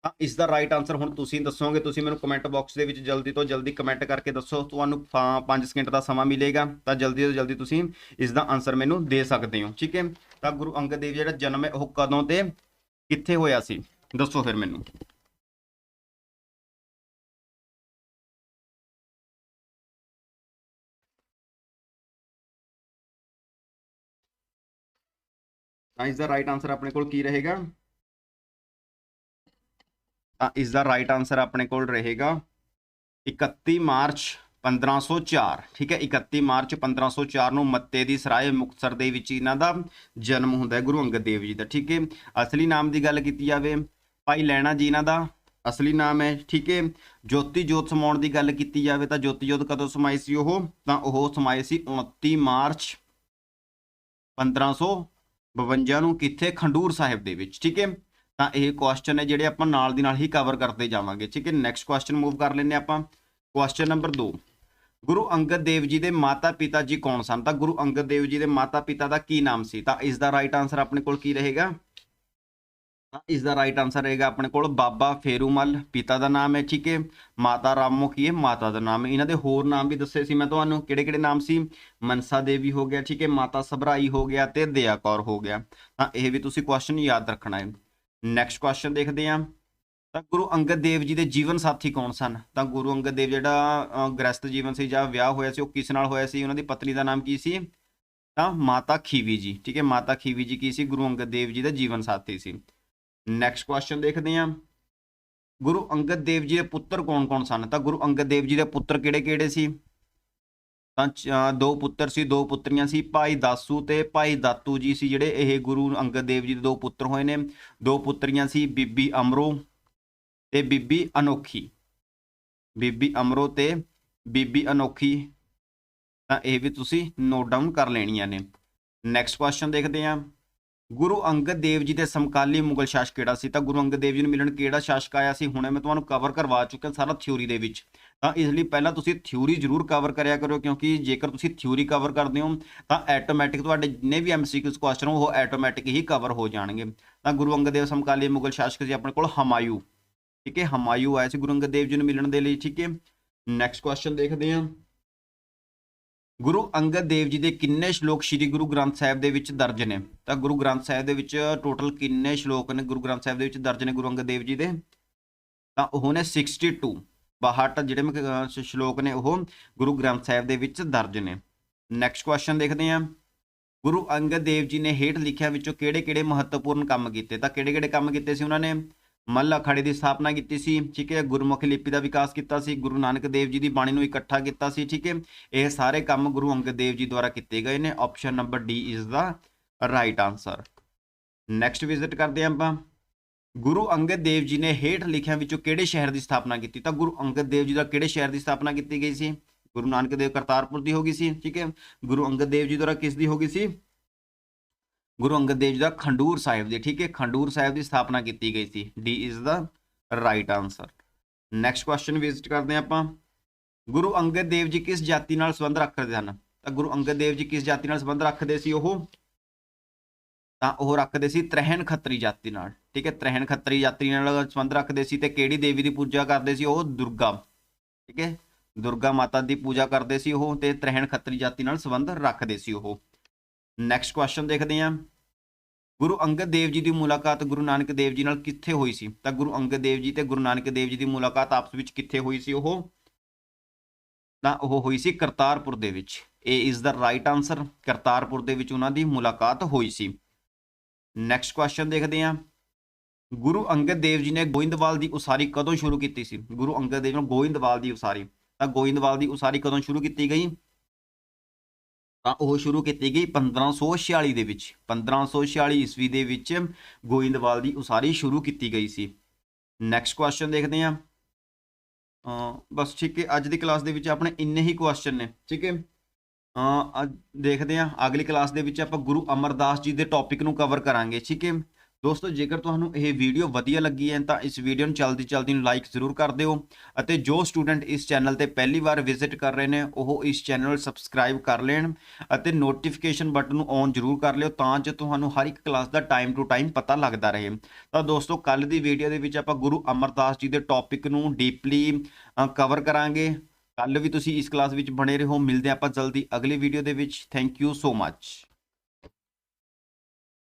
ਤਾਂ ਇਸ ਦਾ ਰਾਈਟ ਆਨਸਰ ਹੁਣ ਤੁਸੀਂ ਦੱਸੋਗੇ, ਤੁਸੀਂ ਮੈਨੂੰ ਕਮੈਂਟ ਬਾਕਸ ਦੇ ਵਿੱਚ ਜਲਦੀ ਤੋਂ ਜਲਦੀ ਕਮੈਂਟ ਕਰਕੇ ਦੱਸੋ, ਤੁਹਾਨੂੰ 5 ਸਕਿੰਟ ਦਾ ਸਮਾਂ ਮਿਲੇਗਾ, ਤਾਂ ਜਲਦੀ ਤੋਂ ਜਲਦੀ ਤੁਸੀਂ ਇਸ ਦਾ ਆਨਸਰ ਮੈਨੂੰ ਦੇ ਸਕਦੇ ਹੋ, ਠੀਕ ਹੈ? ਤਾਂ ਗੁਰੂ ਅੰਗਦ ਦੇਵ ਜੀ ਜਿਹੜਾ ਜਨਮ ਹੈ, ਉਹ ਕਦੋਂ ਤੇ ਕਿੱਥੇ ਹੋਇਆ ਸੀ? ਦੱਸੋ ਫਿਰ ਮੈਨੂੰ। ਤਾਂ ਇਸ ਦਾ ਰਾਈਟ ਆਨਸਰ ਆਪਣੇ ਕੋਲ ਕੀ ਰਹੇਗਾ? ਤਾਂ ਇਸ ਦਾ ਰਾਈਟ ਆਨਸਰ ਆਪਣੇ ਕੋਲ ਰਹੇਗਾ 31 ਮਾਰਚ 1504 ਠੀਕ ਹੈ? 31 ਮਾਰਚ 1504 ਨੂੰ ਮੱਤੇ ਦੀ ਸਰਾਏ ਮੁਕਤਸਰ ਦੇ ਵਿੱਚ ਇਹਨਾਂ ਦਾ ਜਨਮ ਹੁੰਦਾ ਹੈ, ਗੁਰੂ ਅੰਗਦ ਦੇਵ ਜੀ ਦਾ, ਠੀਕ ਹੈ? ਅਸਲੀ ਨਾਮ ਦੀ ਗੱਲ ਕੀਤੀ ਜਾਵੇ, ਭਾਈ ਲੈਣਾ ਜੀ ਇਹਨਾਂ ਦਾ ਅਸਲੀ ਨਾਮ ਹੈ, ਠੀਕ ਹੈ? ਜੋਤੀ ਜੋਤ ਸਮਾਉਣ ਦੀ ਗੱਲ ਕੀਤੀ ਜਾਵੇ ਤਾਂ ਜੋਤੀ ਜੋਤ ਕਦੋਂ ਸਮਾਈ ਸੀ ਉਹ? ਤਾਂ ਉਹ ਸਮਾਈ ਸੀ 29 ਮਾਰਚ 1552 ਨੂੰ ਕਿੱਥੇ? ਖੰਡੂਰ ਸਾਹਿਬ ਦੇ ਵਿੱਚ, ਠੀਕ ਹੈ? ਤਾਂ ਇਹ ਕੁਐਸਚਨ ਹੈ ਜਿਹੜੇ ਆਪਾਂ ਨਾਲ ਦੀ ਨਾਲ ਹੀ ਕਵਰ ਕਰਦੇ ਜਾਵਾਂਗੇ, ਠੀਕ ਹੈ? ਨੈਕਸਟ ਕੁਐਸਚਨ ਮੂਵ ਕਰ ਲੈਂਦੇ ਆਪਾਂ। ਕੁਐਸਚਨ ਨੰਬਰ 2 ਗੁਰੂ ਅੰਗਦ ਦੇਵ ਜੀ ਦੇ ਮਾਤਾ ਪਿਤਾ ਜੀ ਕੌਣ ਸਨ? ਤਾਂ ਗੁਰੂ ਅੰਗਦ ਦੇਵ ਜੀ ਦੇ ਮਾਤਾ ਪਿਤਾ ਦਾ ਕੀ ਨਾਮ ਸੀ? ਤਾਂ ਇਸ ਦਾ ਰਾਈਟ ਆਨਸਰ ਆਪਣੇ ਕੋਲ ਕੀ ਰਹੇਗਾ? ਇਸ ਦਾ ਰਾਈਟ ਆਨਸਰ ਰਹੇਗਾ ਆਪਣੇ ਕੋਲ ਬਾਬਾ ਫੇਰੂਮਲ ਪਿਤਾ ਦਾ ਨਾਮ ਹੈ ਠੀਕ ਹੈ ਮਾਤਾ ਰਾਮਮੁਖੀ ਹੈ ਮਾਤਾ ਦਾ ਨਾਮ ਇਹਨਾਂ ਦੇ ਹੋਰ ਨਾਮ ਵੀ ਦੱਸੇ ਸੀ ਮੈਂ ਤੁਹਾਨੂੰ ਕਿਹੜੇ ਕਿਹੜੇ ਨਾਮ ਸੀ? ਮਨਸਾ ਦੇਵੀ ਹੋ ਗਿਆ ਠੀਕ ਹੈ ਮਾਤਾ ਸਭਰਾਈ ਹੋ ਗਿਆ ਤੇ ਦਇਆ ਕੌਰ ਹੋ ਗਿਆ। ਤਾਂ ਇਹ ਵੀ ਤੁਸੀਂ ਕੁਐਸਚਨ ਯਾਦ ਰੱਖਣਾ ਹੈ। ਨੈਕਸਟ ਕੁਐਸਚਨ ਦੇਖਦੇ ਹਾਂ। ਤਾਂ ਗੁਰੂ ਅੰਗਦ ਦੇਵ ਜੀ ਦੇ ਜੀਵਨ ਸਾਥੀ ਕੌਣ ਸਨ? ਤਾਂ ਗੁਰੂ ਅੰਗਦ ਦੇਵ ਜਿਹੜਾ ਅ, ਗ੍ਰਸਤ ਜੀਵਨ ਸੀ ਜਾਂ ਵਿਆਹ ਹੋਇਆ ਸੀ ਉਹ ਕਿਸ ਨਾਲ ਹੋਇਆ ਸੀ? ਉਹਨਾਂ ਦੀ ਪਤਨੀ ਦਾ ਨਾਮ ਕੀ ਸੀ? ਤਾਂ ਮਾਤਾ ਖੀਵੀ ਜੀ ਠੀਕ ਹੈ ਮਾਤਾ ਖੀਵੀ ਜੀ ਕੀ ਸੀ? ਗੁਰੂ ਅੰਗਦ ਦੇਵ ਜੀ ਦਾ ਜੀਵਨ ਸਾਥੀ ਸੀ। ਨੈਕਸਟ ਕੁਐਸਚਨ ਦੇਖਦੇ ਹਾਂ। ਗੁਰੂ ਅੰਗਦ ਦੇਵ ਜੀ ਦੇ ਪੁੱਤਰ ਕੌਣ-ਕੌਣ ਸਨ? ਤਾਂ ਗੁਰੂ ਅੰਗਦ ਦੇਵ ਜੀ ਦੇ ਪੁੱਤਰ ਕਿਹੜੇ-ਕਿਹੜੇ ਸੀ? ਤਾਂ ਚ- ਦੋ ਪੁੱਤਰ ਸੀ, ਦੋ ਪੁੱਤਰੀਆਂ ਸੀ, ਭਾਈ ਦਾਸੂ ਤੇ ਭਾਈ ਦਾਤੂ ਜੀ ਸੀ, ਜਿਹੜੇ ਇਹ ਗੁਰੂ ਅੰਗਦ ਦੇਵ ਜੀ ਦੇ ਦੋ ਪੁੱਤਰ ਹੋਏ ਨੇ। ਦੋ ਪੁੱਤਰੀਆਂ ਸੀ, ਬੀਬੀ ਅਮਰੋ ਤੇ ਬੀਬੀ ਅਨੋਖੀ। ਬੀਬੀ ਅਮਰੋ ਤੇ ਬੀਬੀ ਅਨੋਖੀ। ਤਾਂ ਇਹ ਵੀ ਤੁਸੀਂ ਨੋਟ ਡਾਊਨ ਕਰ ਲੈਣੀਆਂ ਨੇ। ਨੈਕਸਟ ਕੁਐਸਚਨ ਦੇਖਦੇ ਹਾਂ। ਗੁਰੂ ਅੰਗਦ ਦੇਵ ਜੀ ਦੇ ਸਮਕਾਲੀ ਮੁਗਲ ਸ਼ਾਸਕ ਕਿਹੜਾ ਸੀ? ਤਾਂ ਗੁਰੂ ਅੰਗਦ ਦੇਵ ਜੀ ਨੂੰ ਮਿਲਣ ਕਿਹੜਾ ਸ਼ਾਸਕ ਆਇਆ ਸੀ? ਹੁਣੇ ਮੈਂ ਤੁਹਾਨੂੰ ਕਵਰ ਕਰਵਾ ਚੁੱਕਿਆ ਸਾਰਾ ਥਿਊਰੀ ਦੇ ਵਿੱਚ। ਤਾਂ ਇਸ ਲਈ ਪਹਿਲਾਂ ਤੁਸੀਂ ਥਿਊਰੀ ਜ਼ਰੂਰ ਕਵਰ ਕਰਿਆ ਕਰੋ ਕਿਉਂਕਿ ਜੇਕਰ ਤੁਸੀਂ ਥਿਊਰੀ ਕਵਰ ਕਰਦੇ ਹੋ, ਤਾਂ ਆਟੋਮੈਟਿਕ ਤੁਹਾਡੇ ਜਿੰਨੇ ਵੀ ਐਮਸੀਕਿਊਜ਼ ਕੁਐਸਚਨ ਉਹ ਆਟੋਮੈਟਿਕ ਹੀ ਕਵਰ ਹੋ ਜਾਣਗੇ। ਤਾਂ ਗੁਰੂ ਅੰਗਦ ਦੇਵ ਸਮਕਾਲੀ ਮੁਗਲ ਸ਼ਾਸਕ ਸੀ ਆਪਣੇ ਕੋਲ ਹਮਾਯੂ। ਠੀਕ ਹੈ, ਹਮਾਯੂ ਆਇਆ ਸੀ ਗੁਰੂ ਅੰਗਦ ਦੇਵ ਜੀ ਨੂੰ ਮਿਲਣ ਦੇ ਲਈ। ਠੀਕ ਹੈ ਨੈਕਸਟ ਕੁਐਸਚਨ ਦੇਖਦੇ ਹਾਂ। ਗੁਰੂ ਅੰਗਦ ਦੇਵ ਜੀ ਦੇ ਕਿੰਨੇ ਸ਼ਲੋਕ ਸ੍ਰੀ ਗੁਰੂ ਗ੍ਰੰਥ ਸਾਹਿਬ ਦੇ ਵਿੱਚ ਦਰਜ ਨੇ? ਤਾਂ ਗੁਰੂ ਗ੍ਰੰਥ ਸਾਹਿਬ ਦੇ ਵਿੱਚ ਟੋਟਲ ਕਿੰਨੇ ਸ਼ਲੋਕ ਨੇ ਗੁਰੂ ਗ੍ਰੰਥ ਸਾਹਿਬ ਦੇ ਵਿੱਚ ਦਰਜ ਨੇ ਗੁਰੂ ਅੰਗਦ ਦੇਵ ਜੀ ਦੇ? ਤਾਂ ਉਹ ਨੇ 62 62 ਜਿਹੜੇ ਮ- ਸ਼ਲੋਕ ਨੇ ਉਹ ਗੁਰੂ ਗ੍ਰੰਥ ਸਾਹਿਬ ਦੇ ਵਿੱਚ ਦਰਜ ਨੇ। ਨੈਕਸਟ ਕੁਐਸਚਨ ਦੇਖਦੇ ਹਾਂ। ਗੁਰੂ ਅੰਗਦ ਦੇਵ ਜੀ ਨੇ ਹੇਠ ਲਿਖਿਆ ਵਿੱਚੋਂ ਕਿਹੜੇ-ਕਿਹੜੇ ਮਹੱਤਵਪੂਰਨ ਕੰਮ ਕੀਤੇ? ਤਾਂ ਕਿਹੜੇ-ਕਿਹੜੇ ਕੰਮ ਕੀਤੇ ਸੀ ਉਹਨਾਂ ਨੇ? ਮੱਲ ਅਖਾੜੇ ਦੀ ਸਥਾਪਨਾ ਕੀਤੀ ਸੀ, ਠੀਕ ਹੈ, ਗੁਰਮੁਖੀ ਲਿਪੀ ਦਾ ਵਿਕਾਸ ਕੀਤਾ ਸੀ, ਗੁਰੂ ਨਾਨਕ ਦੇਵ ਜੀ ਦੀ ਬਾਣੀ ਨੂੰ ਇਕੱਠਾ ਕੀਤਾ ਸੀ, ਠੀਕ ਹੈ, ਇਹ ਸਾਰੇ ਕੰਮ ਗੁਰੂ ਅੰਗਦ ਦੇਵ ਜੀ ਦੁਆਰਾ ਕੀਤੇ ਗਏ ਨੇ option number D is the right answer next visit ਕਰਦੇ ਹਾਂ ਆਪਾਂ। ਗੁਰੂ ਅੰਗਦ ਦੇਵ ਜੀ ਨੇ ਹੇਠ ਲਿਖਿਆਂ ਵਿੱਚੋਂ ਕਿਹੜੇ ਸ਼ਹਿਰ ਦੀ ਸਥਾਪਨਾ ਕੀਤੀ? ਤਾਂ ਗੁਰੂ ਅੰਗਦ ਦੇਵ ਜੀ ਦਾ ਕਿਹੜੇ ਸ਼ਹਿਰ ਦੀ ਸਥਾਪਨਾ ਕੀਤੀ ਗਈ ਸੀ? ਗੁਰੂ ਨਾਨਕ ਦੇਵ ਕਰਤਾਰਪੁਰ ਦੀ ਹੋ ਗਈ ਸੀ, ਠੀਕ ਹੈ। ਗੁਰੂ ਅੰਗਦ ਦੇਵ ਜੀ ਦੁਆਰਾ ਕਿਸ ਦੀ ਹੋ ਗਈ ਸੀ? ਗੁਰੂ ਅੰਗਦ ਦੇਵ ਜੀ ਦਾ ਖੰਡੂਰ ਸਾਹਿਬ ਦੀ, ਠੀਕ ਹੈ, ਖੰਡੂਰ ਸਾਹਿਬ ਦੀ ਸਥਾਪਨਾ ਕੀਤੀ ਗਈ ਸੀ। D is the right answer next question visit ਕਰਦੇ ਆਪਾਂ। ਗੁਰੂ ਅੰਗਦ ਦੇਵ ਜੀ ਕਿਸ ਜਾਤੀ ਨਾਲ ਸੰਬੰਧ ਰੱਖਦੇ ਹਨ? ਤਾਂ ਗੁਰੂ ਅੰਗਦ ਦੇਵ ਜੀ ਕਿਸ ਜਾਤੀ ਨਾਲ ਸੰਬੰਧ ਰੱਖਦੇ ਸੀ ਉਹ? ਤਾਂ ਉਹ ਰੱਖਦੇ ਸੀ ਤ੍ਰਹਿਣ ਖੱਤਰੀ ਜਾਤੀ ਨਾਲ, ਠੀਕ ਹੈ, ਤ੍ਰਹਿਣ ਖੱਤਰੀ ਜਾਤੀ ਨਾਲ ਸੰਬੰਧ ਰੱਖਦੇ ਸੀ ਤੇ ਕਿਹੜੀ ਦੇਵੀ ਦੀ ਪੂਜਾ ਕਰਦੇ ਸੀ ਉਹ? ਦੁਰਗਾ, ਠੀਕ ਹੈ, ਦੁਰਗਾ ਮਾਤਾ ਦੀ ਪੂਜਾ ਕਰਦੇ ਸੀ ਉਹ ਤੇ ਤ੍ਰਹਿਣ ਖੱਤਰੀ ਜਾਤੀ ਨਾਲ ਸੰਬੰਧ ਰੱਖਦੇ ਸੀ ਉਹ। ਨੈਕਸਟ ਕੁਐਸਚਨ ਦੇਖਦੇ ਹਾਂ। ਗੁਰੂ ਅੰਗਦ ਦੇਵ ਜੀ ਦੀ ਮੁਲਾਕਾਤ ਗੁਰੂ ਨਾਨਕ ਦੇਵ ਜੀ ਨਾਲ ਕਿੱਥੇ ਹੋਈ ਸੀ? ਤਾਂ ਗੁਰੂ ਅੰਗਦ ਦੇਵ ਜੀ ਤੇ ਗੁਰੂ ਨਾਨਕ ਦੇਵ ਜੀ ਦੀ ਮੁਲਾਕਾਤ ਆਪਸ ਵਿੱਚ ਕਿੱਥੇ ਹੋਈ ਸੀ ਉਹ? ਤਾਂ ਉਹ ਹੋਈ ਸੀ ਕਰਤਾਰਪੁਰ ਦੇ ਵਿੱਚ। ਇਹ is the right answer Kartarpur ਦੇ ਵਿੱਚ ਉਹਨਾਂ ਦੀ ਮੁਲਾਕਾਤ ਹੋਈ ਸੀ। ਨੈਕਸਟ ਕੁਐਸਚਨ ਦੇਖਦੇ ਹਾਂ। ਗੁਰੂ ਅੰਗਦ ਦੇਵ ਜੀ ਨੇ ਗੋਇੰਦਵਾਲ ਦੀ ਉਸਾਰੀ ਕਦੋਂ ਸ਼ੁਰੂ ਕੀਤੀ ਸੀ? ਗੁਰੂ ਅੰਗਦ ਦੇਵ ਨੇ ਗੋਇੰਦਵਾਲ ਦੀ ਉਸਾਰੀ। ਤਾਂ ਗੋਇੰਦਵਾਲ ਦੀ ਉਸਾਰੀ ਕਦੋਂ ਸ਼ੁਰੂ ਕੀਤੀ ਗਈ? ਤਾਂ ਉਹ ਸ਼ੁਰੂ ਕੀਤੀ ਗਈ 1546 ਦੇ ਵਿੱਚ। 1546 ਈਸਵੀ ਦੇ ਵਿੱਚ ਗੋਇੰਦਵਾਲ ਦੀ ਉਸਾਰੀ ਸ਼ੁਰੂ ਕੀਤੀ ਗਈ ਸੀ। ਨੈਕਸਟ ਕੁਐਸਚਨ ਦੇਖਦੇ ਹਾਂ। ਬਸ ਠੀਕ ਹੈ, ਅੱਜ ਦੀ ਕਲਾਸ ਦੇ ਵਿੱਚ ਆਪਣੇ ਇੰਨੇ ਹੀ ਕੁਐਸਚਨ ਨੇ, ਠੀਕ ਹੈ। ਅ ਅੱਜ ਦੇਖਦੇ ਹਾਂ, ਅਗਲੀ ਕਲਾਸ ਦੇ ਵਿੱਚ ਆਪਾਂ ਗੁਰੂ ਅਮਰਦਾਸ ਜੀ ਦੇ ਟੌਪਿਕ ਨੂੰ ਕਵਰ ਕਰਾਂਗੇ, ਠੀਕ ਹੈ। ਦੋਸਤੋ, ਜੇਕਰ ਤੁਹਾਨੂੰ ਇਹ ਵੀਡੀਓ ਵਧੀਆ ਲੱਗੀ ਹੈ, ਤਾਂ ਇਸ ਵੀਡੀਓ ਨੂੰ ਜਲਦੀ ਜਲਦੀ ਨੂੰ ਲਾਈਕ ਜ਼ਰੂਰ ਕਰ ਦਿਓ ਅਤੇ ਜੋ ਸਟੂਡੈਂਟ ਇਸ ਚੈਨਲ ਤੇ ਪਹਿਲੀ ਵਾਰ ਵਿਜ਼ਿਟ ਕਰ ਰਹੇ ਨੇ, ਉਹ ਇਸ ਚੈਨਲ ਨੂੰ ਸਬਸਕ੍ਰਾਈਬ ਕਰ ਲੈਣ ਅਤੇ ਨੋਟੀਫਿਕੇਸ਼ਨ ਬਟਨ ਨੂੰ ਔਨ ਜ਼ਰੂਰ ਕਰ ਲਿਓ ਤਾਂ ਜੋ ਤੁਹਾਨੂੰ ਹਰ ਇੱਕ ਕਲਾਸ ਦਾ ਟਾਈਮ ਟੂ ਟਾਈਮ ਪਤਾ ਲੱਗਦਾ ਰਹੇ। ਤਾਂ ਦੋਸਤੋ ਕੱਲ ਦੀ ਵੀਡੀਓ ਦੇ ਵਿੱਚ ਆਪਾਂ ਗੁਰੂ ਅਮਰਦਾਸ ਜੀ ਦੇ ਟੌਪਿਕ ਨੂੰ ਡੀਪਲੀ ਕਵਰ ਕਰਾਂਗੇ। ਕੱਲ ਵੀ ਤੁਸੀਂ ਇਸ ਕਲਾਸ ਵਿੱਚ ਬਣੇ ਰਹੋ। ਮਿਲਦੇ ਹਾਂ ਆਪਾਂ ਜਲਦੀ ਅਗਲੀ ਵੀਡੀਓ ਦੇ ਵਿੱਚ। Thank you so much